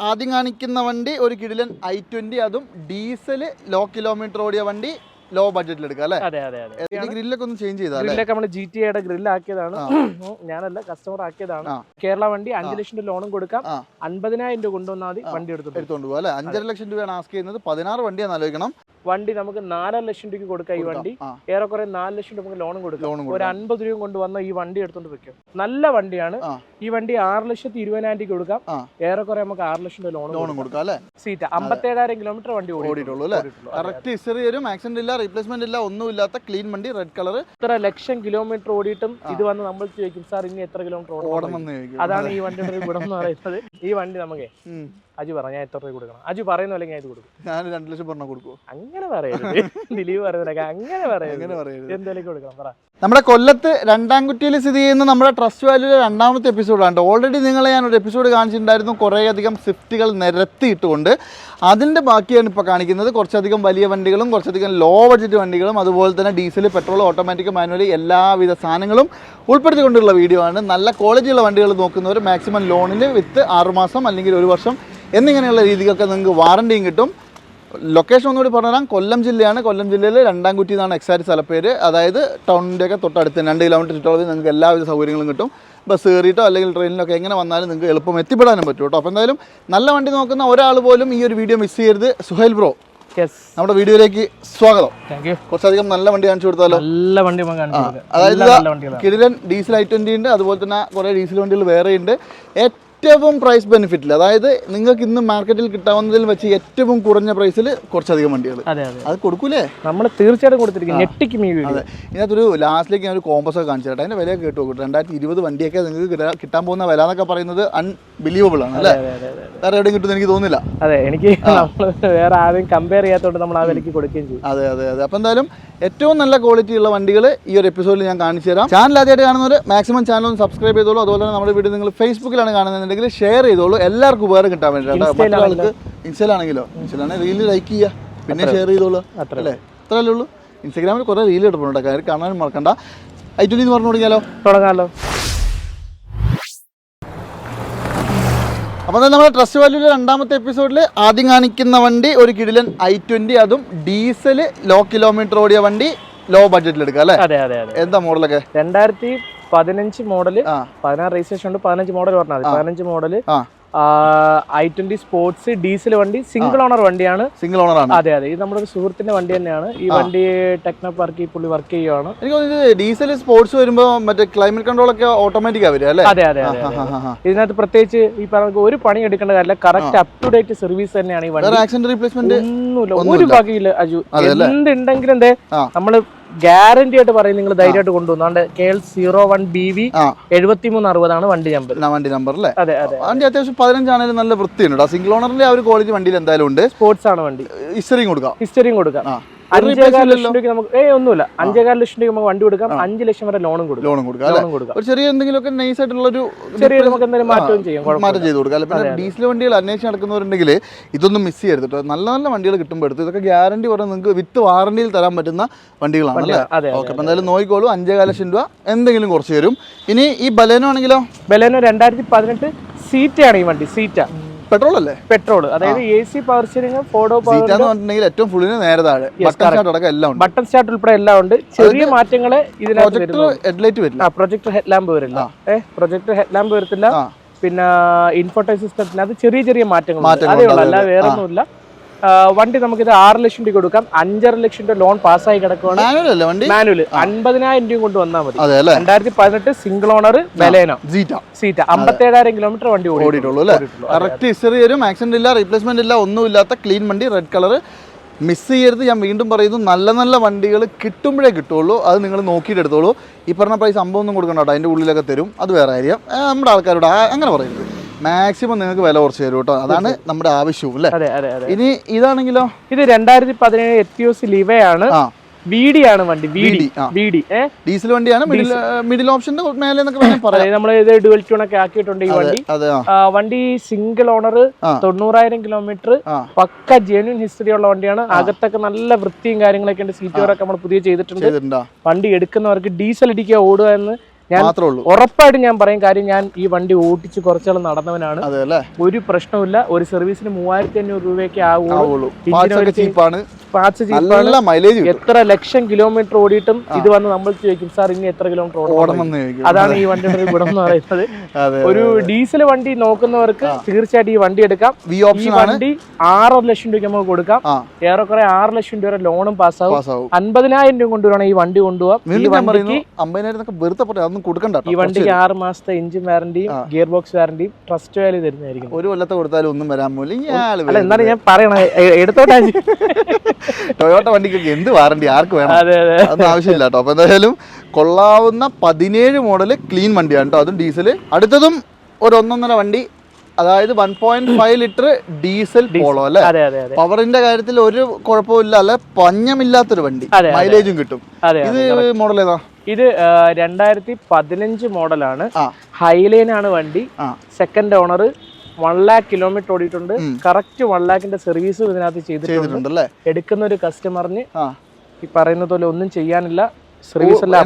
ആദ്യം കാണിക്കുന്ന വണ്ടി ഒരു കിടിലൻ ഐ ട്വന്റി അതും ഡീസൽ ലോ കിലോമീറ്റർ ഓടിയ വണ്ടി ലോ ബഡ്ജറ്റിൽ എടുക്കാം അല്ലേ? അതെ അതെ അതെ. ഗ്രില്ലൊക്കെ ഒന്ന് ചേഞ്ച് ചെയ്താൽ ഗ്രില്ലൊക്കെ നമ്മൾ ജി ടി യുടെ ഗ്രില്ല് ആക്കിയതാണ് ഞാനല്ല കസ്റ്റമർ ആക്കിയതാണ്. കേരള വണ്ടി അഞ്ച് ലക്ഷം രൂപ ലോണും കൊടുക്കാം. അൻപതിനായിരം രൂപ കൊണ്ടുവന്നാൽ മതി വണ്ടി എടുത്തിട്ട് എടുത്തോണ്ട് പോകും അല്ലേ? അഞ്ചര ലക്ഷം രൂപയാണ് ആസ്ക് ചെയ്യുന്നത്. പതിനാറ് വണ്ടിയാണ് ആലോചിക്കണം. വണ്ടി നമുക്ക് നാലര ലക്ഷം രൂപയ്ക്ക് കൊടുക്കാം ഈ വണ്ടി. ഏറെക്കുറെ നാല് ലക്ഷം രൂപ നമുക്ക് ലോണും കൊടുക്കാം. ഒരു അൻപത് രൂപ കൊണ്ടുവന്ന ഈ വണ്ടി എടുത്തോണ്ട് വെക്കും. നല്ല വണ്ടിയാണ്. ഈ വണ്ടി ആറ് ലക്ഷത്തി ഇരുപതിനായിരം രൂപ കൊടുക്കാം. ഏറെക്കുറെ നമുക്ക് ആറ് ലക്ഷം രൂപ ലോണും കൊടുക്കാം. അല്ലേ? സീറ്റ് അമ്പത്തേഴായിരം കിലോമീറ്റർ വണ്ടി ഓടിയിട്ടുള്ളൂ അല്ലേ? കറക്റ്റ് വരും ആക്സിഡന്റ് ഇല്ല റീപ്ലേസ്മെന്റ് ഇല്ല ഒന്നുമില്ലാത്ത ക്ലീൻ വണ്ടി റെഡ് കളർ ഇത്ര ലക്ഷം കിലോമീറ്റർ ഓടിയിട്ടും ഇത് വന്ന് നമ്മൾ ചോദിക്കും സാർ ഇനി എത്ര കിലോമീറ്റർ ഓടണം? അതാണ് ഈ വണ്ടിയുടെ ഗുണം എന്ന് പറയുന്നത്. ഈ വണ്ടി നമുക്ക്. അജു പറ ഞാൻ എത്ര രൂപ കൊടുക്കണം? അജു പറയുന്ന അല്ലെങ്കിൽ ഞാൻ ഇത് കൊടുക്കും. ഞാൻ രണ്ടു ലക്ഷം പറഞ്ഞ കൊടുക്കുമോ അങ്ങനെ പറയരുത്. ദിലീപ് പറയുന്നതൊക്കെ അങ്ങനെ പറയരുത്. അങ്ങനെ പറയരുത്. എന്തായാലും കൊടുക്കണം പറ. നമ്മുടെ കൊല്ലത്ത് രണ്ടാംകുറ്റിയിൽ സ്ഥിതി ചെയ്യുന്ന നമ്മുടെ ട്രസ്റ്റ് വാല്യൂലെ രണ്ടാമത്തെ എപ്പിസോഡാണ് ഓൾറെഡി നിങ്ങളെ ഞാൻ ഒരു എപ്പിസോഡ് കാണിച്ചിട്ടുണ്ടായിരുന്നു. കുറേയധികം സ്വിഫ്റ്റുകൾ നിരത്തിയിട്ടുകൊണ്ട് അതിന്റെ ബാക്കിയാണ് ഇപ്പോൾ കാണിക്കുന്നത്. കുറച്ചധികം വലിയ വണ്ടികളും കുറച്ചധികം ലോ ബഡ്ജറ്റ് വണ്ടികളും അതുപോലെ തന്നെ ഡീസൽ പെട്രോൾ ഓട്ടോമാറ്റിക് മാനുവൽ എല്ലാവിധ സാധനങ്ങളും ഉൾപ്പെടുത്തിക്കൊണ്ടുള്ള വീഡിയോ ആണ്. നല്ല ക്വാളിറ്റിയുള്ള വണ്ടികൾ നോക്കുന്നവർ മാക്സിമം ലോണിൽ വിത്ത് ആറുമാസം അല്ലെങ്കിൽ ഒരു വർഷം എന്നിങ്ങനെയുള്ള രീതിക്കൊക്കെ നിങ്ങൾക്ക് വാറണ്ടിയും കിട്ടും. ലൊക്കേഷൻ ഒന്നുകൂടി പറഞ്ഞുതരാം. കൊല്ലം ജില്ലയാണ്. കൊല്ലം ജില്ലയിൽ രണ്ടാംകുറ്റി എന്നാണ് എക്സാക്ട് സ്ഥലപ്പേര് അതായത് ടൗണിന്റെയൊക്കെ തൊട്ടടുത്ത് രണ്ട് കിലോമീറ്റർ ചുറ്റളവിൽ നിങ്ങൾക്ക് എല്ലാവിധ സൗകര്യങ്ങളും കിട്ടും. ബസ് കയറിയിട്ടോ അല്ലെങ്കിൽ ട്രെയിനിലൊക്കെ എങ്ങനെ വന്നാലും നിങ്ങൾക്ക് എളുപ്പം എത്തിപ്പെടാനും പറ്റും കേട്ടോ. അപ്പോൾ എന്തായാലും നല്ല വണ്ടി നോക്കുന്ന ഒരാൾ പോലും ഈ ഒരു വീഡിയോ മിസ് ചെയ്യരുത്. സുഹൈൽ ബ്രോ യെസ് നമ്മുടെ വീഡിയോയിലേക്ക് സ്വാഗതം. താങ്ക് യു കുറച്ചധികം നല്ല വണ്ടി കാണിച്ചു കൊടുത്താലോ? നല്ല വണ്ടി അതായത് കിടിലൻ ഡീസൽ ഐ ട്വന്റി ഉണ്ട്. അതുപോലെ തന്നെ കുറേ ഡീസൽ വണ്ടികൾ വേറെ ഉണ്ട് ഏറ്റവും പ്രൈസ് ബെനിഫിറ്റിൽ അതായത് നിങ്ങൾക്ക് ഇന്ന് മാർക്കറ്റിൽ കിട്ടാവുന്നതിൽ വെച്ച് ഏറ്റവും കുറഞ്ഞ പ്രൈസിൽ കുറച്ചധികം വണ്ടികൾ അതെ കൊടുക്കൂലേ? നമ്മൾ തീർച്ചയായിട്ടും കൊടുത്തിരിക്കും. ഞെട്ടിക്കും അതെ. ഇതിനകത്തൊരു ലാസ്റ്റിലേക്ക് ഞാൻ ഒരു കോമ്പസ് ഒക്കെ കാണിച്ചു തരട്ടെ അതിന്റെ വില കേട്ടു നോക്കട്ടെ രണ്ടായിരത്തി ഇരുപത് വണ്ടിയൊക്കെ നിങ്ങൾക്ക് കിട്ടാൻ പോകുന്ന വില എന്നൊക്കെ പറയുന്നത് അൺബിലീവബിൾ ആണ് അല്ലേ? വേറെ എവിടെയും കിട്ടുമെന്ന് എനിക്ക് തോന്നുന്നില്ല. അതെ എനിക്ക് വേറെ ആരെയും കമ്പയർ ചെയ്യാത്തോണ്ട് നമ്മൾ ആ വിലക്ക് കൊടുക്കുകയും ചെയ്യും. അതെ അതെ അതെ. അപ്പം എന്തായാലും ഏറ്റവും നല്ല ക്വാളിറ്റി ഉള്ള വണ്ടികൾ ഈ ഒരു എപ്പിസോഡിൽ ഞാൻ കാണിച്ചു തരാം. ചാനൽ ആദ്യമായിട്ട് കാണുന്നവർ മാക്സിമം ചാനൽ ഒന്ന് സബ്സ്ക്രൈബ് ചെയ്തോളൂ. അതുപോലെ തന്നെ നമ്മുടെ വീഡിയോ നിങ്ങൾ ഫേസ്ബുക്കിലാണ് കാണുന്നുണ്ടെങ്കിൽ ഷെയർ ചെയ്തോളൂ. എല്ലാവർക്കും ഉപകാരം കിട്ടാൻ വേണ്ടിയിട്ടാണ് മറ്റൊരാൾക്ക് ഇൻസ്റ്റയിലാണെങ്കിലോ? ഇൻസ്റ്റയിലാണെങ്കിൽ റീൽ ലൈക്ക് ചെയ്യുക. പിന്നെ ഷെയർ ചെയ്തോളൂ. അല്ലേ? അത്രയല്ലേ ഉള്ളൂ. ഇൻസ്റ്റാഗ്രാമിൽ കുറേ റീൽ എടുപ്പുണ്ട് കാര്യം കാണാൻ മറക്കണ്ട. ഐ ട്വന്റി എന്ന് പറഞ്ഞു തുടങ്ങിയാലോ? തുടങ്ങാമല്ലോ അപ്പോൾ നമ്മുടെ ട്രസ്റ്റ് വാല്യൂലെ രണ്ടാമത്തെ എപ്പിസോഡിൽ ആദ്യം കാണിക്കുന്ന വണ്ടി ഒരു കിടിലൻ ഐ ട്വന്റി അതും ഡീസൽ ലോ കിലോമീറ്റർ ഓടിയ വണ്ടി ലോ ബഡ്ജറ്റിൽ എടുക്കുക അല്ലേ? അതെ അതെ അതെ. എന്താ മോഡലൊക്കെ രണ്ടായിരത്തി പതിനഞ്ച് മോഡൽ പതിനാറ് രജിസ്ട്രേഷൻ ഉണ്ട് പതിനഞ്ച് മോഡൽ പറഞ്ഞാൽ പതിനഞ്ച് മോഡൽ ആ. ഐ ട്വന്റി സ്പോർട്സ് ഡീസൽ വണ്ടി സിംഗിൾ ഓണർ വണ്ടിയാണ്. സിംഗിൾ ഓണർ ആണ്. അതെ അതെ. ഇത് നമ്മുടെ ഒരു സുഹൃത്തിന്റെ വണ്ടി തന്നെയാണ്. ഈ വണ്ടി ടെക്നോ പാർക്കിൽ പുള്ളി വർക്ക് ചെയ്യുവാണ്. എനിക്ക് ഡീസൽ സ്പോർട്സ് വരുമ്പോൾ മറ്റേ ക്ലൈമറ്റ് കൺട്രോൾ ഒക്കെ ഓട്ടോമാറ്റിക് ആവില്ല അല്ലേ? അതെ അതെ. ഇതിനകത്ത് പ്രത്യേകിച്ച് ഈ പറഞ്ഞ ഒരു പണി എടുക്കേണ്ട കാര്യമില്ല. Correct up to date service തന്നെയാണ് ഈ വണ്ടി. ആക്സിഡന്റ് റീപ്ലേസ്മെന്റ് ഒന്നുമില്ല. ഒരു ഭാഗ്യമില്ല അജു? എന്തുണ്ടെങ്കിലും എന്തേ നമ്മൾ ഗ്യാരണ്ടി ആയിട്ട് പറയും നിങ്ങൾ ധൈര്യമായിട്ട് കൊണ്ടുവന്നു. K L zero one B V ആ. എഴുപത്തി മൂന്ന് അറുപതാണ് വണ്ടി നമ്പർ വണ്ടി നമ്പർ അല്ലേ അതെ അതെ വണ്ടി അത്യാവശ്യം പതിനഞ്ചാണെങ്കിലും നല്ല വൃത്തിയുണ്ട് സിംഗിൾ ഓണറിന്റെ ആ ഒരു ക്വാളിറ്റി വണ്ടിയിൽ എന്തായാലും ഉണ്ട്. സ്പോർട്സ് ആണ് വണ്ടി. ഹിസ്റ്ററിയും കൊടുക്കാം. ഹിസ്റ്ററിയും കൊടുക്കാം. ആ അഞ്ചേകാൽ ലക്ഷം രൂപയ്ക്ക് നമുക്ക് ഏ ഒന്നുമില്ല. അഞ്ചേകാൽ ലക്ഷം രൂപയ്ക്ക് നമുക്ക് വണ്ടി കൊടുക്കാം അഞ്ച് ലക്ഷം വരെ ലോണും കൊടുക്കാം. ലോണും കൊടുക്കാം. ലോണും കൊടുക്കാം. ഒരു ചെറിയ എന്തെങ്കിലുമൊക്കെ നൈസ് ആയിട്ടുള്ള ഒരു ചെറിയ നമുക്ക് എന്തെങ്കിലും മാറ്റവും ചെയ്യാം. മാറ്റം ചെയ്ത് കൊടുക്കാം. പിന്നെ ഡീസൽ വണ്ടികൾ അന്വേഷിച്ച് നടക്കുന്നവരുണ്ടെങ്കിൽ ഇതൊന്നും മിസ് ചെയ്യരുത് കേട്ടോ. നല്ല നല്ല വണ്ടികൾ കിട്ടുമ്പോൾ എടുത്ത് ഇതൊക്കെ ഗ്യാരണ്ടി പറഞ്ഞാൽ നിങ്ങൾക്ക് വിത്ത് വാറണ്ടിയിൽ തരാൻ പറ്റുന്ന വണ്ടികളാണ് അല്ലേ? ഓക്കെ അപ്പം എന്തായാലും നോക്കിക്കോളൂ. അഞ്ചേകാൽ ലക്ഷം രൂപ എന്തെങ്കിലും കുറച്ച് തരും. ഇനി ഈ ബലേനോ ആണെങ്കിലോ? ബലേനോ രണ്ടായിരത്തി പതിനെട്ട് സീറ്റാണ് ഈ വണ്ടി. സീറ്റ. പെട്രോൾ അല്ലേ പെട്രോൾ അതായത് A C power steering four door power steering പറഞ്ഞിട്ടുണ്ടെങ്കിൽ ഏറ്റവും ഫുള്ളിന് നേരെ താഴെ. ബട്ടൺ സ്റ്റാർട്ട് അടക്കം എല്ലാം ഉണ്ട്. ബട്ടൺ സ്റ്റാർട്ട് ഉൾപ്പെടെ എല്ലാം ഉണ്ട്. ചെറിയ മാറ്റങ്ങളെ ഇതിനകത്ത് ഹെഡ്ലൈറ്റ് വരില്ല. ആ പ്രൊജക്ടർ ഹെഡ് ലാമ്പ് വരില്ല ഏ പ്രൊജക്ടർ ഹെഡ് ലാമ്പ് വരത്തില്ല പിന്നെ ഇൻഫോട്ടൈ സിസ്റ്റത്തിനകത്ത് ചെറിയ ചെറിയ മാറ്റങ്ങൾ അതേ ഉള്ളൂ. അല്ല വേറെ ഒന്നുമില്ല വണ്ടി നമുക്ക് നമുക്കിത് ആറ് ലക്ഷം രൂപ കൊടുക്കാം. അഞ്ചര ലക്ഷം രൂപ ലോൺ പാസ്സായി കിടക്കുവാണ്. മാനുവൽ അൻപതിനായിരം രൂപ കൊണ്ട് വന്നാൽ മതി. രണ്ടായിരത്തി പതിനെട്ട് single owner Baleno Zeta. Zeta. അമ്പത്തേഴായിരം kilometre വണ്ടി ഓടി ഓടിയിട്ടുള്ളൂ അല്ലേ? കറക്റ്റ് ഹിസ്റ്ററി വരും. ആക്സിഡന്റ് ഇല്ല റീപ്ലേസ്മെന്റ് ഇല്ല ഒന്നും ഇല്ലാത്ത ക്ലീൻ വണ്ടി റെഡ് കളർ മിസ് ചെയ്യരുത്. ഞാൻ വീണ്ടും പറയുന്നു നല്ല നല്ല വണ്ടികൾ കിട്ടുമ്പോഴേ കിട്ടുള്ളൂ അത് നിങ്ങൾ നോക്കിയിട്ട് എടുത്തോളൂ ഈ പറഞ്ഞ പ്രൈസ് സംഭവം ഒന്നും കൊടുക്കണ്ട കേട്ടോ. അതിന്റെ ഉള്ളിലൊക്കെ തരും. അത് വേറെ കാര്യം. നമ്മുടെ ആൾക്കാരോട് അങ്ങനെ പറയരുത്. മാക്സിമം നിങ്ങൾക്ക് വില കുറച്ച് തരും കേട്ടോ. അതാണ് നമ്മുടെ ആവശ്യവും അല്ലേ? ഇനി ഇതാണെങ്കിലോ? ഇത് രണ്ടായിരത്തി പതിനേഴ് എത്തിയോസ് ലിവയാണ് ആണ് വണ്ടി V D VD, D diesel വണ്ടിയാണ്. മിഡിൽ ഓപ്ഷന്റെ മേലെ നമ്മൾ ഇത് ഡുവൽ ട്യൂൺ ഒക്കെ ആക്കിയിട്ടുണ്ട് ഈ വണ്ടി. വണ്ടി സിംഗിൾ ഓണർ. തൊണ്ണൂറായിരം കിലോമീറ്റർ പക്ക ജെന്യൂൻ ഹിസ്റ്ററി ഉള്ള വണ്ടിയാണ്. അകത്തൊക്കെ നല്ല വൃത്തിയും കാര്യങ്ങളൊക്കെ ഉണ്ട്. സീറ്റ് ഒക്കെ നമ്മൾ പുതിയ ചെയ്തിട്ടുണ്ട്. വണ്ടി എടുക്കുന്നവർക്ക് ഡീസൽ അടിക്കുക ഓടുക എന്ന് ഞാൻ ഉറപ്പായിട്ടും ഞാൻ പറയും കാര്യം ഞാൻ ഈ വണ്ടി ഓടിച്ച് കുറച്ചാൾ നടന്നവനാണ്. ഒരു പ്രശ്നമില്ല ഒരു സർവീസിന് മൂവായിരത്തി അഞ്ഞൂറ് രൂപയൊക്കെ ആവുള്ളൂ. മൈലേജ് എത്ര ലക്ഷം കിലോമീറ്റർ ഓടിയിട്ടും ഇത് വന്ന് നമ്മൾ ചോദിക്കും സാർ ഇനി എത്ര കിലോമീറ്റർ ഓടണം? അതാണ് ഈ വണ്ടിയുടെ ഗുണം എന്ന് പറയുന്നത്. ഒരു ഡീസൽ വണ്ടി നോക്കുന്നവർക്ക് തീർച്ചയായിട്ടും ഈ വണ്ടി എടുക്കാം. ഈ വണ്ടി ആറര ലക്ഷം രൂപയ്ക്ക് നമുക്ക് കൊടുക്കാം. ഏറെക്കുറെ ആറ് ലക്ഷം രൂപ ലോണും പാസ്സാവും അൻപതിനായിരം രൂപ കൊണ്ടുവരാണ് ഈ വണ്ടി കൊണ്ടുപോകാം അതൊന്നും കൊടുക്കണ്ട ഈ. വണ്ടിക്ക് ആറ് മാസത്തെ എഞ്ചിൻ വാറന്റിയും ആ. ഗിയർ ബോക്സ് വാറന്റിയും ട്രസ്റ്റ് വാല്യൂ തരുന്നതായിരിക്കും. ഒരു കൊല്ലത്തെ കൊടുത്താലും ഒന്നും വരാൻ പോലും അല്ല എന്നാലും ഞാൻ പറയണേ എടുത്തോട്ടെ ടൊയോട്ട വണ്ടിക്കൊക്കെ എന്ത് വാറണ്ടി? ആർക്ക് വേണം? അതൊന്നും ആവശ്യമില്ല കേട്ടോ അപ്പൊ എന്തായാലും കൊള്ളാവുന്ന പതിനേഴ് മോഡൽ ക്ലീൻ വണ്ടിയാണ് കേട്ടോ അതും ഡീസൽ അടുത്തതും ഒരു ഒന്നൊന്നര വണ്ടി അതായത് one point five litre diesel Polo അല്ലെ? പവറിന്റെ കാര്യത്തിൽ ഒരു കുഴപ്പമില്ല അല്ലെ പഞ്ഞമില്ലാത്തൊരു വണ്ടി. മൈലേജും കിട്ടും. ഇത് മോഡൽ ഏതാ? ഇത് രണ്ടായിരത്തി പതിനഞ്ച് മോഡലാണ്. ഹൈലൈൻ ആണ് വണ്ടി. Second owner one lakh kilometre ഓടിയിട്ടുണ്ട്. കറക്റ്റ് വൺ ലാക്കിന്റെ സർവീസ് ഇതിനകത്ത് ചെയ്തിട്ടുണ്ട്. എടുക്കുന്ന ഒരു കസ്റ്റമറിന് ഈ പറയുന്നത് പോലെ ഒന്നും ചെയ്യാനില്ല. സർവീസ് എല്ലാം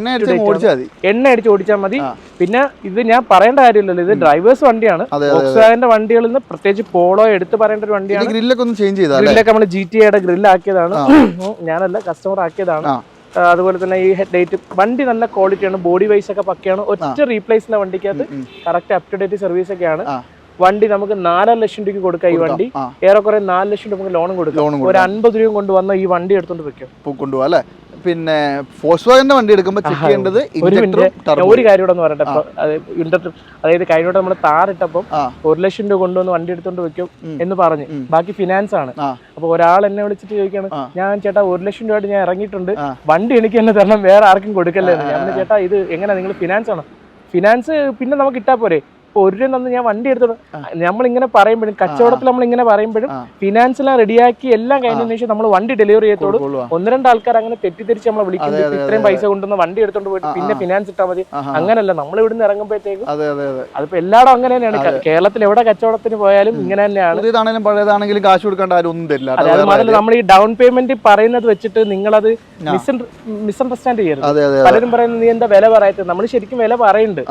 എണ്ണ അടിച്ച് ഓടിച്ചാൽ മതി. പിന്നെ ഇത് ഞാൻ പറയേണ്ട കാര്യമില്ലല്ലോ ഇത് ഡ്രൈവേഴ്സ് വണ്ടിയാണ്. ഓക്സാഗന്റെ വണ്ടികളിൽ നിന്ന് പ്രത്യേകിച്ച് പോളോ എടുത്ത് പറയേണ്ട ഒരു വണ്ടിയാണ്. ഗ്രില്ലൊക്കെ ഒന്ന് ചേഞ്ച് ചെയ്താൽ ഗ്രില്ലൊക്കെ നമ്മൾ ജി ടി ഐയുടെ ഗ്രില്ലാക്കിയതാണ് ഞാനല്ല കസ്റ്റമർ ആക്കിയതാണ്. അതുപോലെ തന്നെ ഈ ഹെഡ് ലൈറ്റ് വണ്ടി നല്ല ക്വാളിറ്റിയാണ് ബോഡി വൈസ് ഒക്കെ പക്കയാണ്. ഒറ്റ റീപ്ലേസിന്റെ വണ്ടിക്കകത്ത്. Correct up to date service ഒക്കെയാണ്. ആണ് വണ്ടി നമുക്ക് നാലര ലക്ഷം രൂപയ്ക്ക് കൊടുക്കാം ഈ വണ്ടി. ഏറെക്കുറെ നാല് ലക്ഷം രൂപ നമുക്ക് ലോണും കൊടുക്കാം. ഒരു അൻപത് രൂപ കൊണ്ടുവന്ന ഈ വണ്ടി എടുത്തോണ്ട് വെക്കും. കൊണ്ടുപോകാം അല്ലേ? പിന്നെ ഫോഴ്സ് വാഗന്റെ വണ്ടി എടുക്കുമ്പോൾ ചെക്ക് ചെയ്യേണ്ടത് ഒരു കാര്യം കൂടെ പറയട്ടെ. അതായത് കഴിഞ്ഞോട്ട് നമ്മൾ താറിട്ടപ്പം ഒരു ലക്ഷം രൂപ കൊണ്ടുവന്ന് വണ്ടി എടുത്തോണ്ട് വെക്കും എന്ന് പറഞ്ഞു. ബാക്കി ഫിനാൻസ് ആണ്. അപ്പൊ ഒരാൾ എന്നെ വിളിച്ചിട്ട് ചോദിക്കാണ് ഞാൻ ചേട്ടാ ഒരു ലക്ഷം രൂപയായിട്ട് ഞാൻ ഇറങ്ങിയിട്ടുണ്ട്. വണ്ടി എനിക്ക് തന്നെ തരണം വേറെ ആർക്കും കൊടുക്കല്ലേ. ഞാൻ ചേട്ടാ ഇത് എങ്ങനെയാ നിങ്ങൾ ഫിനാൻസ് ആണോ? ഫിനാൻസ് പിന്നെ നമുക്ക് ഇട്ടാ പോരെ. ഒരു രൂപ തന്ന് ഞാൻ വണ്ടി എടുത്തത് നമ്മൾ ഇങ്ങനെ പറയുമ്പോഴും കച്ചവടത്തിൽ നമ്മൾ ഇങ്ങനെ പറയുമ്പോഴും ആ. ഫിനാൻസ് എല്ലാം റെഡിയാക്കി എല്ലാം കഴിഞ്ഞതിന് ശേഷം നമ്മൾ വണ്ടി ഡെലിവറി ചെയ്തോളൂ. ഒന്ന് രണ്ട് ആൾക്കാർ അങ്ങനെ തെറ്റിദ്ധരിച്ച് നമ്മളെ വിളിക്കുന്നത് ഇത്രയും പൈസ കൊണ്ടുവന്ന് വണ്ടി എടുത്തോണ്ട് പോയിട്ട് പിന്നെ ഫിനാൻസ് ഇട്ടാൽ മതി. അങ്ങനല്ല നമ്മൾ ഇവിടുന്ന് ഇറങ്ങുമ്പോഴത്തേക്കും അതെ അതെ അതെ. അതിപ്പോ എല്ലായിടും അങ്ങനെ തന്നെയാണ്. കേരളത്തിൽ എവിടെ കച്ചവടത്തിന് പോയാലും ഇങ്ങനെ തന്നെയാണ്. പഴയതാണെങ്കിലും കാശ് കൊടുക്കേണ്ട ആരും ഒന്നും തരില്ല അതെ മാത്രമല്ല നമ്മൾ ഈ ഡൗൺ പേയ്മെന്റ് പറയുന്നത് വെച്ചിട്ട് നിങ്ങളത് മിസ്അണ്ടർസ്റ്റാൻഡ് ചെയ്യരുത്. അണ്ടർസ്റ്റാൻഡ് ചെയ്യരുത് പലരും പറയുന്നത് നീ എന്താ വില പറയത്തത് നമ്മൾ ശരിക്കും വില പറയുന്നുണ്ട്.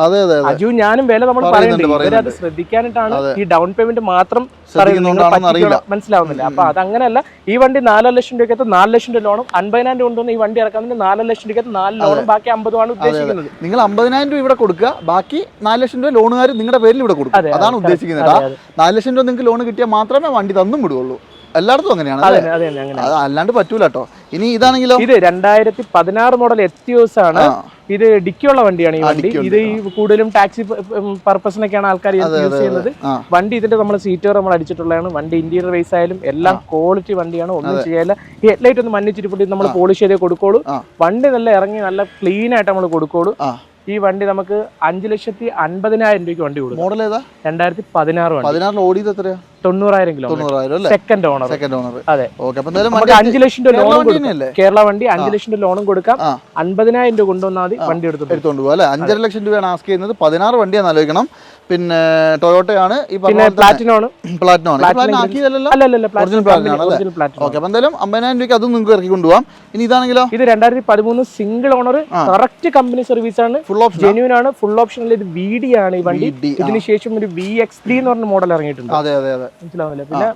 അജു ഞാനും വില നമ്മൾ പറയുന്നുണ്ട്, പറയുന്നുണ്ട്. ശ്രദ്ധിക്കാനായിട്ടാണ് ഈ ഡൗൺ പേയ്മെന്റ് മാത്രം മനസ്സിലാവുന്നില്ല. അപ്പൊ അത് അങ്ങനെയല്ല ഈ വണ്ടി നാല് ലക്ഷം രൂപയ്ക്കകത്ത് നാല് ലക്ഷം രൂപ ലോണും അൻപതിനായിരം രൂപ കൊണ്ടുവന്ന് ഈ വണ്ടി ഇറക്കാൻ നാലര ലക്ഷം രൂപയ്ക്കകത്ത് നാല് ലോണും ബാക്കി അമ്പതുമാണ് ഉദ്ദേശിക്കുന്നത്. നിങ്ങൾ അമ്പതിനായിരം രൂപ ഇവിടെ കൊടുക്കുക. ബാക്കി നാല് ലക്ഷം രൂപ ലോണുകാർ നിങ്ങളുടെ പേരിൽ ഇവിടെ കൊടുക്കും. അതാണ് ഉദ്ദേശിക്കുന്നത്. നാല് ലക്ഷം രൂപ നിങ്ങൾക്ക് ലോൺ കിട്ടിയാൽ മാത്രമേ വണ്ടി തന്നും വിടുകയുള്ളൂ. എല്ലായിടത്തും അങ്ങനെയാണ് അതെ അല്ലാണ്ട് പറ്റൂല കേട്ടോ ഇനി ഇതാണെങ്കിലോ? ഇത് രണ്ടായിരത്തി പതിനാറ് മോഡൽ എത്തിയോസ് ആണ്. ഇത് ഡിക്കിയുള്ള വണ്ടിയാണ് ഈ വണ്ടി. ഇത് ഈ കൂടുതലും ടാക്സി പർപ്പസിനൊക്കെയാണ് ആൾക്കാർ യൂസ് ചെയ്യുന്നത്. വണ്ടി ഇതിന്റെ നമ്മൾ സീറ്റ് നമ്മൾ അടിച്ചിട്ടുള്ളതാണ്. വണ്ടി ഇന്റീരിയർ വൈസ് ആയാലും എല്ലാം ക്വാളിറ്റി വണ്ടിയാണ്. ഒന്നും ചെയ്യാല്ല ഹെഡ് ലൈറ്റ് ഒന്ന് മഞ്ഞിച്ചിരിപ്പുട്ടി നമ്മൾ പോളിഷ് ചെയ്തേ കൊടുക്കോളൂ വണ്ടി നല്ല ഇറങ്ങി നല്ല ക്ലീൻ ആയിട്ട് നമ്മൾ കൊടുക്കോളൂ ഈ വണ്ടി നമുക്ക് അഞ്ച് ലക്ഷത്തി അൻപതിനായിരം രൂപയ്ക്ക് വണ്ടി കൊടുക്കും. മോഡൽ ഏതാ? രണ്ടായിരത്തി പതിനാറ് പതിനാറിൽ ഓടിയത് എത്രയാ? തൊണ്ണൂറായിരം kilo second owner second owner അതെ. നമുക്ക് അഞ്ച് ലക്ഷം രൂപ ലോണും ലോൺ വണ്ടി കേരള വണ്ടി അഞ്ച് ലക്ഷം രൂപ ലോണും കൊടുക്കാം. അൻപതിനായിരം രൂപ കൊണ്ടുവന്നാൽ മതി വണ്ടി എടുത്തു എടുത്തോണ്ട് പോകും അല്ലെ? അഞ്ചര ലക്ഷം രൂപയാണ് ആസ്ക് ചെയ്യുന്നത്. പതിനാറ് വണ്ടിയാണ് ആലോചിക്കണം. പിന്നെ ടൊയോട്ടയാണ് ഈ പിന്നെ പ്ലാറ്റിനോ ആണ്. പ്ലാറ്റിനോ ആണ്. പ്ലാറ്റിനോ ആക്കിയതല്ലോ അല്ല അല്ല ഒറിജിനൽ പ്ലാറ്റിനോ ആണ് അല്ലേ? ഒറിജിനൽ പ്ലാറ്റിനോ ഓക്കെ അപ്പൊ എന്തായാലും അമ്പതിനായിരം രൂപയ്ക്ക് അതും നിങ്ങൾക്ക് ഇറക്കി കൊണ്ടുപോകാം ഇനി ഇതാണെങ്കിലോ? ഇത് രണ്ടായിരത്തി പതിമൂന്ന് single owner correct company service ആണ്. ഫുൾ ഓപ്ഷൻ ജെന്യൂൻ ആണ്. ഫുൾ ഓപ്ഷനിൽ ഇത് വി ഡി ആണ് ഈ വണ്ടി. ഇതിന് ശേഷം ഒരു വി എക്സ് ഡി എന്ന് പറഞ്ഞ മോഡൽ ഇറങ്ങിയിട്ടുണ്ട്. അതെ അതെ അതെ. മനസ്സിലാവില്ല പിന്നെ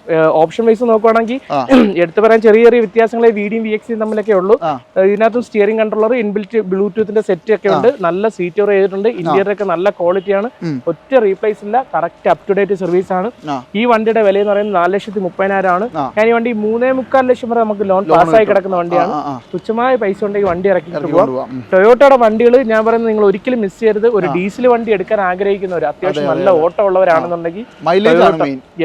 ഓപ്ഷൻ വൈസ് നോക്കുവാണെങ്കിൽ എടുത്തു പറയാൻ ചെറിയ ചെറിയ വ്യത്യാസങ്ങളെ വി ഡിയും വി എക്സിയും തമ്മിലൊക്കെ ഉള്ളൂ. ഇതിനകത്തും സ്റ്റിയറിംഗ് കൺട്രോളർ ഇൻബിൽറ്റ് ബ്ലൂടൂത്തിന്റെ സെറ്റ് ഒക്കെ ഉണ്ട്. നല്ല സീറ്റ് ചെയ്തിട്ടുണ്ട്. ഇന്റീരിയർ ഒക്കെ നല്ല ക്വാളിറ്റിയാണ്. ഒറ്റ റീപ്ലേസ് ഇല്ല correct up to date service ആണ് ഈ വണ്ടിയുടെ വില എന്ന് പറയുന്നത് നാല് ലക്ഷത്തി മുപ്പതിനായിരം ആണ്. ഞാൻ ഈ വണ്ടി മൂന്നേ മുക്കാൽ ലക്ഷം വരെ നമുക്ക് ലോൺ പാസ്സായി കിടക്കുന്ന വണ്ടിയാണ്. തുച്ഛമായ പൈസ ഉണ്ടെങ്കിൽ വണ്ടി ഇറക്കിയിട്ട് ഇറക്കി പോവാം. ടൊയോട്ടയുടെ വണ്ടികൾ ഞാൻ പറയുന്നത് നിങ്ങൾ ഒരിക്കലും മിസ് ചെയ്യരുത്. ഒരു ഡീസൽ വണ്ടി എടുക്കാൻ ആഗ്രഹിക്കുന്നവർ അത്യാവശ്യം നല്ല ഓട്ടം ഉള്ളവരാണെന്നുണ്ടെങ്കിൽ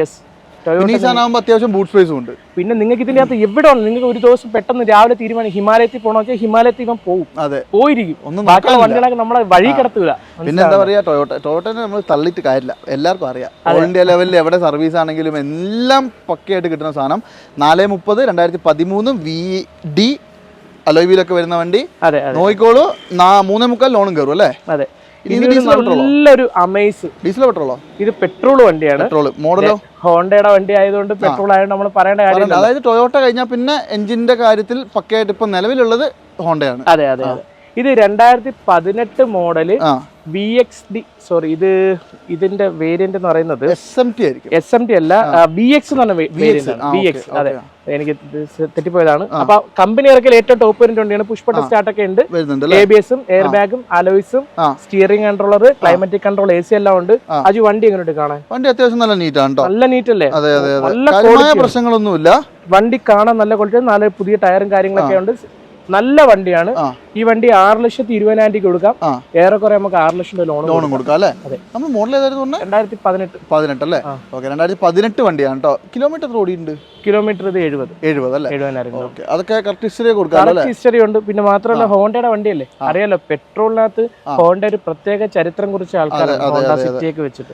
യെസ് സാധനമാകുമ്പോൾ അത്യാവശ്യം ബൂട്ട് സ്പേസും ഉണ്ട്. പിന്നെ നിങ്ങൾക്ക് ഇതിന്റെ അകത്ത് എവിടെ ഉണ്ട് നിങ്ങൾക്ക് ഒരു ദിവസം പെട്ടെന്ന് രാവിലെ തീരുമാനം ഹിമാലയത്തിൽ പോകണമെന്ന് വെച്ചാൽ ഹിമാലയത്തിൽ ഇവൻ പോകും അതെ. പോയിരിക്കും. ഒന്നും ബാക്കിയുള്ള. വണ്ടികളൊക്കെ നമ്മളെ വഴി കിടത്തുക പിന്നെ എന്താ പറയാ ടൊയോട്ട ടൊയോട്ടനെ നമ്മൾ തള്ളിയിട്ട് കാര്യമില്ല. എല്ലാവർക്കും അറിയാം. ഓൾ ഇന്ത്യ ലെവലിൽ എവിടെ സർവീസ് ആണെങ്കിലും എല്ലാം പക്കയായിട്ട് കിട്ടുന്ന സാധനം. നാല് മുപ്പത് രണ്ടായിരത്തി പതിമൂന്ന് വി ഡി അലോയിലൊക്കെ വരുന്ന വണ്ടി. നോയിക്കോളൂ മൂന്നേ മുക്കാൽ ലോണും കയറും അല്ലേ? അതെ. നല്ലൊരു അമേസ് ഡീസൽ പെട്രോളോ ഇത് പെട്രോൾ വണ്ടിയാണ്. പെട്രോൾ മോഡലോ ഹോണ്ടയുടെ വണ്ടി ആയതുകൊണ്ട് പെട്രോൾ ആയതുകൊണ്ട് നമ്മൾ പറയേണ്ട കാര്യം അതായത് ടൊയോട്ട കഴിഞ്ഞാൽ പിന്നെ എഞ്ചിന്റെ കാര്യത്തിൽ പക്കയായിട്ട് ഇപ്പൊ നിലവിലുള്ളത് ഹോണ്ടയാണ് അതെ അതെ ഇത് രണ്ടായിരത്തി പതിനെട്ട് model V X D sorry ഇത് ഇതിന്റെ വേരിയന്റ് എന്ന് പറയുന്നത് എസ് എം ടി ആയിരിക്കും. എസ് എം ടി അല്ല വി എക്സ് എന്ന് പറഞ്ഞ വേരിയന്റ് വി എക്സ് അതെ. എനിക്ക് തെറ്റിപ്പോയതാണ്. അപ്പൊ കമ്പനി ഇറക്കിയ ഏറ്റവും ടോപ്പ് വേരിയന്റ് വണ്ടിയാണ് പുഷ്പട്ട സ്റ്റാർട്ട് ഒക്കെ ഉണ്ട്. എ ബി എസും എയർ ബാഗും അലോയ്സും steering controller climatic control A C എല്ലാം ഉണ്ട്. അത് അജു വണ്ടി എങ്ങനെയുണ്ട് കാണാൻ? വണ്ടി അത്യാവശ്യം നല്ല നീറ്റ് ആണ് നല്ല നീറ്റ് അല്ലേ? നല്ല പ്രശ്നങ്ങളൊന്നുമില്ല. വണ്ടി കാണാൻ നല്ല ക്വാളിറ്റി നല്ല പുതിയ ടയറും കാര്യങ്ങളൊക്കെ ഉണ്ട്. നല്ല വണ്ടിയാണ്. ഈ വണ്ടി ആറ് ലക്ഷത്തി ഇരുപതിനായിരം രൂപ കൊടുക്കാം. ഏറെക്കുറെ നമുക്ക് ആറ് ലക്ഷം രൂപ ലോൺ ലോണും കൊടുക്കാം അല്ലേ? നമ്മൾ മോഡൽ ഏതായിരുന്നു രണ്ടായിരത്തി പതിനെട്ട് പതിനെട്ട് അല്ലേ. ഓക്കെ രണ്ടായിരത്തി പതിനെട്ട് വണ്ടിയാണ് കേട്ടോ. കിലോമീറ്റർ ഓടിയിട്ടുണ്ട്? കിലോമീറ്റർ ഇത് എഴുപത്. എഴുപത് അല്ലേ? എഴുപതിനായിരം ഓക്കെ അതൊക്കെ കറക്റ്റ് ഹിസ്റ്ററി കൊടുക്കാം കറക്റ്റ് ഹിസ്റ്ററി ഉണ്ട്. പിന്നെ മാത്രമല്ല ഹോണ്ടയുടെ വണ്ടിയല്ലേ? അറിയാലോ പെട്രോളിനകത്ത് ഹോണ്ട ഒരു പ്രത്യേക ചരിത്രം കുറിച്ച ആൾക്കാരാണ് സിറ്റിയൊക്കെ വെച്ചിട്ട്.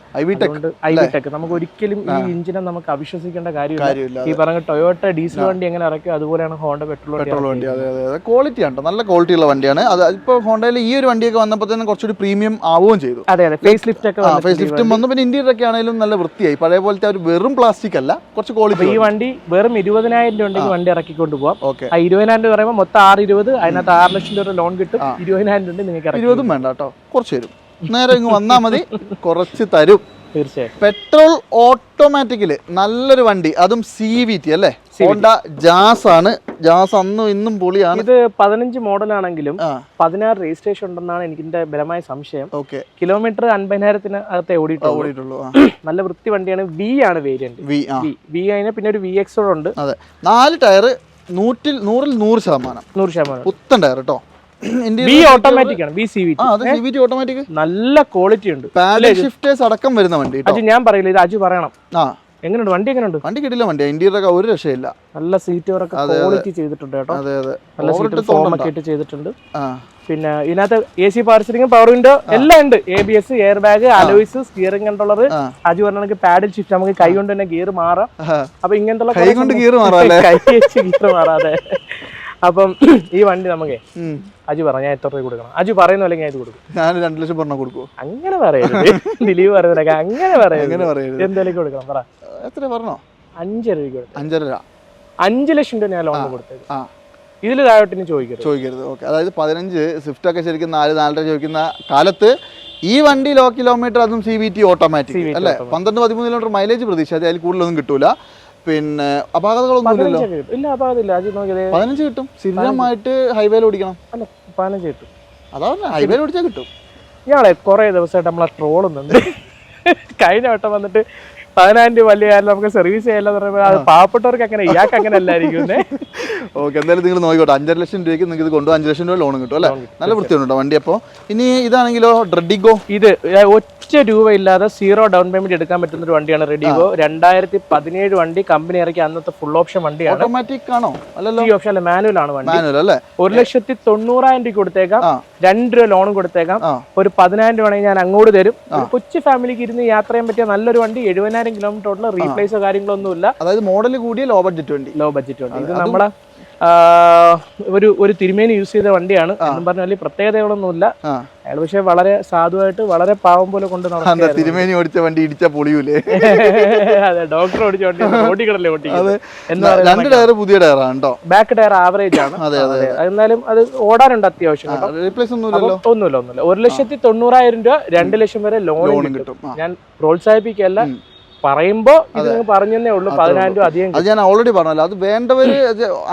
ഐവിടെക് നമുക്ക് ഒരിക്കലും ഈ ഇഞ്ചിനെ നമുക്ക് അവിശ്വസിക്കേണ്ട കാര്യമില്ല. ഈ പറഞ്ഞ ടൊയോട്ട ഡീസൽ വണ്ടി എങ്ങനെ ഇറക്കും അതുപോലെയാണ് ഹോണ്ട പെട്രോൾ പെട്രോൾ വണ്ടി അതെ അതെ അതെ. ക്വാളിറ്റി ആണ്. നല്ല ക്വാളിറ്റി ഉള്ള വണ്ടിയാണ്. അത് ഇപ്പോൾ ഹോണ്ടയിൽ ഈ ഒരു വണ്ടിയൊക്കെ വന്നപ്പോൾ തന്നെ കുറച്ചുകൂടി പ്രീമിയം ആവുകയും ചെയ്തു. അതെ അതെ. ഫേസ് ലിഫ്റ്റ് ഒക്കെ ഫേസ് ലിഫ്റ്റും വന്നു. പിന്നെ ഇന്റീരിയർ ഒക്കെ ആണെങ്കിലും നല്ല വൃത്തിയായി. പഴയ പോലത്തെ ഒരു വെറും പ്ലാസ്റ്റിക് അല്ല കുറച്ച് ക്വാളിറ്റി ഈ വണ്ടി വെറും ഇരുപതിനായിരം രൂപ ഉണ്ടെങ്കിൽ വണ്ടി ഇറക്കിക്കൊണ്ട് പോവാം. ഓക്കെ. ആ ഇരുപതിനായിരം രൂപ പറയുമ്പോൾ മൊത്തം ആറ് ഇരുപത് അതിനകത്ത് ആറ് ലക്ഷം രൂപ ലോൺ കിട്ടും. ഇരുപതിനായിരം രൂപ നിങ്ങൾക്ക് ഇരുപതും വേണ്ട കേട്ടോ. കുറച്ച് തരും. നേരെ ഇങ്ങ് വന്നാൽ മതി. കുറച്ച് തരും. തീർച്ചയായും പെട്രോൾ ഓട്ടോമാറ്റിക്കിൽ നല്ലൊരു വണ്ടി. അതും സി വി ടി അല്ലേ? ഹോണ്ട ജാസ് ആണ്. ജാസ് അന്നും ഇന്നും പൊളിയാണ്. ഇത് പതിനഞ്ച് മോഡലാണെങ്കിലും പതിനാറ് രജിസ്ട്രേഷൻ ഉണ്ടെന്നാണ് എനിക്ക് ബലമായ സംശയം. ഓക്കെ. കിലോമീറ്റർ അൻപതിനായിരത്തിന് അകത്തെ ഓടിയിട്ടുള്ളൂ നല്ല വൃത്തി വണ്ടിയാണ്. വി ആണ് വേരിയന്റ് വി അതിന് പിന്നെ ഒരു വി എക്സ് ഉണ്ട്. അതെ. നാല് ടയർ നൂറ്റിൽ നൂറിൽ നൂറ് ശതമാനം. നൂറ് ശതമാനം. പുത്തൻ ടയർ കേട്ടോ ഓട്ടോമാറ്റിക് ആണ്. ഓട്ടോമാറ്റിക് നല്ല ക്വാളിറ്റി ഉണ്ട്. ഷിഫ്റ്റേഴ്സ് അടക്കം വരുന്ന വണ്ടി ഞാൻ പറയില്ല. ഇത് അജു പറയണം. എങ്ങനെയുണ്ട്? വണ്ടി എങ്ങനെയുണ്ട്? വണ്ടി കിട്ടില്ല വണ്ടി. ഇന്റീരിയർ ഒക്കെ ഒരു രക്ഷയില്ല. നല്ല സീറ്റ് വർക്ക് ക്വാളിറ്റി ചെയ്തിട്ടുണ്ട് കേട്ടോ. അതെ അതെ. നല്ല സീറ്റ് ഇട്ട് ഫോം തോന്നണ്ട. ഒക്കെ ഇട്ട് ചെയ്തിട്ടുണ്ട്. പിന്നെ ഇതിനകത്ത് A C power steering power window എല്ലാം ഉണ്ട്. A B S air bag alloys steering controller. Aju പറഞ്ഞ പാഡിൽ ഷിഫ്റ്റ് നമുക്ക് കൈ കൊണ്ട് തന്നെ ഗിയർ മാറാം. അപ്പൊ ഇങ്ങനത്തെ കൈ കൊണ്ട് ഗിയർ മാറാം? കൈ വെച്ച് ഗിയർ മാറാതെ. അപ്പം ഈ വണ്ടി നമുക്ക്. അജു പറ ഞാൻ എത്ര രൂപ കൊടുക്കണം? അജു പറയുന്ന അല്ലെങ്കിൽ ഞാൻ ഇത് കൊടുക്കും. ഞാൻ രണ്ട് ലക്ഷം പറഞ്ഞ കൊടുക്കും അങ്ങനെ പറയരുത്. ദിലീപ് പറയുന്നില്ല അങ്ങനെ പറയരുത്. എന്തായാലും കൊടുക്കണം പറ. എത്ര പറഞ്ഞോ? അഞ്ചര രൂപ അഞ്ചര രൂപ അഞ്ച് ലക്ഷം രൂപ ഞാൻ ലോൺ കൊടുത്തത്. ആ. ഇതിൽ താഴോട്ട് ഇനി ചോദിക്കരുത്. ചോദിക്കരുത്. ഓക്കെ. അതായത് പതിനഞ്ച് സ്വിഫ്റ്റ് ഒക്കെ ശരിക്കും നാല് നാലര ചോദിക്കുന്ന കാലത്ത് ഈ വണ്ടി ലോ കിലോമീറ്റർ അതും സി ബി ടി ഓട്ടോമാറ്റിക് അല്ലെ? പന്ത്രണ്ട് പതിമൂന്ന് കിലോമീറ്റർ മൈലേജ് പ്രതീക്ഷ അത് അതിൽ കൂടുതലൊന്നും കിട്ടൂല. പിന്നെ അപാകതകളൊന്നും ഇല്ല അപ്പൊ അതില്ല പതിനഞ്ച് കിട്ടും. സ്ഥിരമായിട്ട് ഹൈവേയിൽ ഓടിക്കണം. അല്ല പതിനഞ്ച് കിട്ടും. അതാ ഹൈവേയിൽ ഓടിച്ചാൽ കിട്ടും. ഞങ്ങളെ കുറേ ദിവസമായിട്ട് നമ്മളെ ട്രോളുന്നുണ്ട് കഴിഞ്ഞ വട്ടം വന്നിട്ട് പതിനായിരം രൂപ വലിയ കാര്യം നമുക്ക് സർവീസ് ചെയ്യാൻ പറയുമ്പോൾ അത് പാവപ്പെട്ടവർക്ക് അങ്ങനെ ഇയാൾക്ക് അങ്ങനെ അല്ലായിരിക്കും ഓക്കെ എന്തായാലും നിങ്ങൾ നോക്കിക്കോട്ടെ. അഞ്ചര ലക്ഷം രൂപയ്ക്ക് നിങ്ങൾക്ക് ഇത് കൊണ്ടുപോയി അഞ്ച് ലക്ഷം രൂപ ലോൺ കിട്ടും അല്ലേ? നല്ല വൃത്തിയുണ്ടോ വണ്ടി അപ്പോൾ ഇനി ഇതാണെങ്കിലോ റെഡിഗോ ഇത് ഒറ്റ രൂപ ഇല്ലാതെ സീറോ ഡൗൺ പേയ്മെന്റ് എടുക്കാൻ പറ്റുന്ന ഒരു വണ്ടിയാണ് റെഡിഗോ രണ്ടായിരത്തി പതിനേഴ് വണ്ടി കമ്പനി ഇറക്കി അന്നത്തെ ഫുൾ ഓപ്ഷൻ വണ്ടിയാണ്. ഓട്ടോമാറ്റിക് ആണോ? അല്ലല്ലോ. ഈ ഓപ്ഷൻ അല്ല മാനുവൽ ആണ് വണ്ടി. മാനുവൽ അല്ലേ? ഒരു ലക്ഷത്തി തൊണ്ണൂറായിരം രൂപ കൊടുത്തേക്കാം. രണ്ട് രൂപ ലോണും കൊടുത്തേക്കാം. ഒരു പതിനായിരം രൂപ ആണെങ്കിൽ ഞാൻ അങ്ങോട്ട് തരും. കൊച്ചു ഫാമിലിക്ക് ഇരുന്ന് യാത്ര ചെയ്യാൻ പറ്റിയ നല്ലൊരു വണ്ടി എഴുപതിനായിരം കിലോമീറ്റർ ഉള്ള റീപ്ലേസോ കാര്യങ്ങളോ ഒന്നുമില്ല അതായത് മോഡൽ കൂടിയ ലോ ബഡ്ജറ്റ് വണ്ടി. ലോ ബഡ്ജറ്റ് വണ്ടി. ഇത് നമ്മളെ ഒരു ഒരു തിരുമേനി യൂസ് ചെയ്ത വണ്ടിയാണ്. എന്നും പറഞ്ഞാൽ പ്രത്യേകതകളൊന്നുമില്ല. അയാൾ പക്ഷെ വളരെ സാധുവായിട്ട് വളരെ പാവം പോലെ കൊണ്ട് നടക്കുക തിരുമേനി ഓടിച്ച വണ്ടി ഇടിച്ച പൊളിയൂലേ? അതെ ഡോക്ടർ ഓടിച്ച വണ്ടി. ഓടിക്കടല്ലേ ഓട്ടി രണ്ട് ടയർ പുതിയ ടയറാണ് കേട്ടോ. ബാക്ക് ടയർ ആവറേജ് ആണ്. എന്നാലും അത് ഓടാനുണ്ട് അത്യാവശ്യം റീപ്ലേസ് ഒന്നുമില്ലല്ലോ ഒന്നുമില്ല ഒന്നുമില്ല. ഒരു ലക്ഷത്തി തൊണ്ണൂറായിരം രൂപ രണ്ട് ലക്ഷം വരെ ലോൺ കിട്ടും. ഞാൻ പ്രോത്സാഹിപ്പിക്കല്ല പറയുമ്പോ ഇത് നിങ്ങൾ പറഞ്ഞതേ ഉള്ളൂ പതിനായിരം രൂപ അധികം അത് ഞാൻ ഓൾറെഡി പറഞ്ഞല്ലോ. അത് വേണ്ടവര്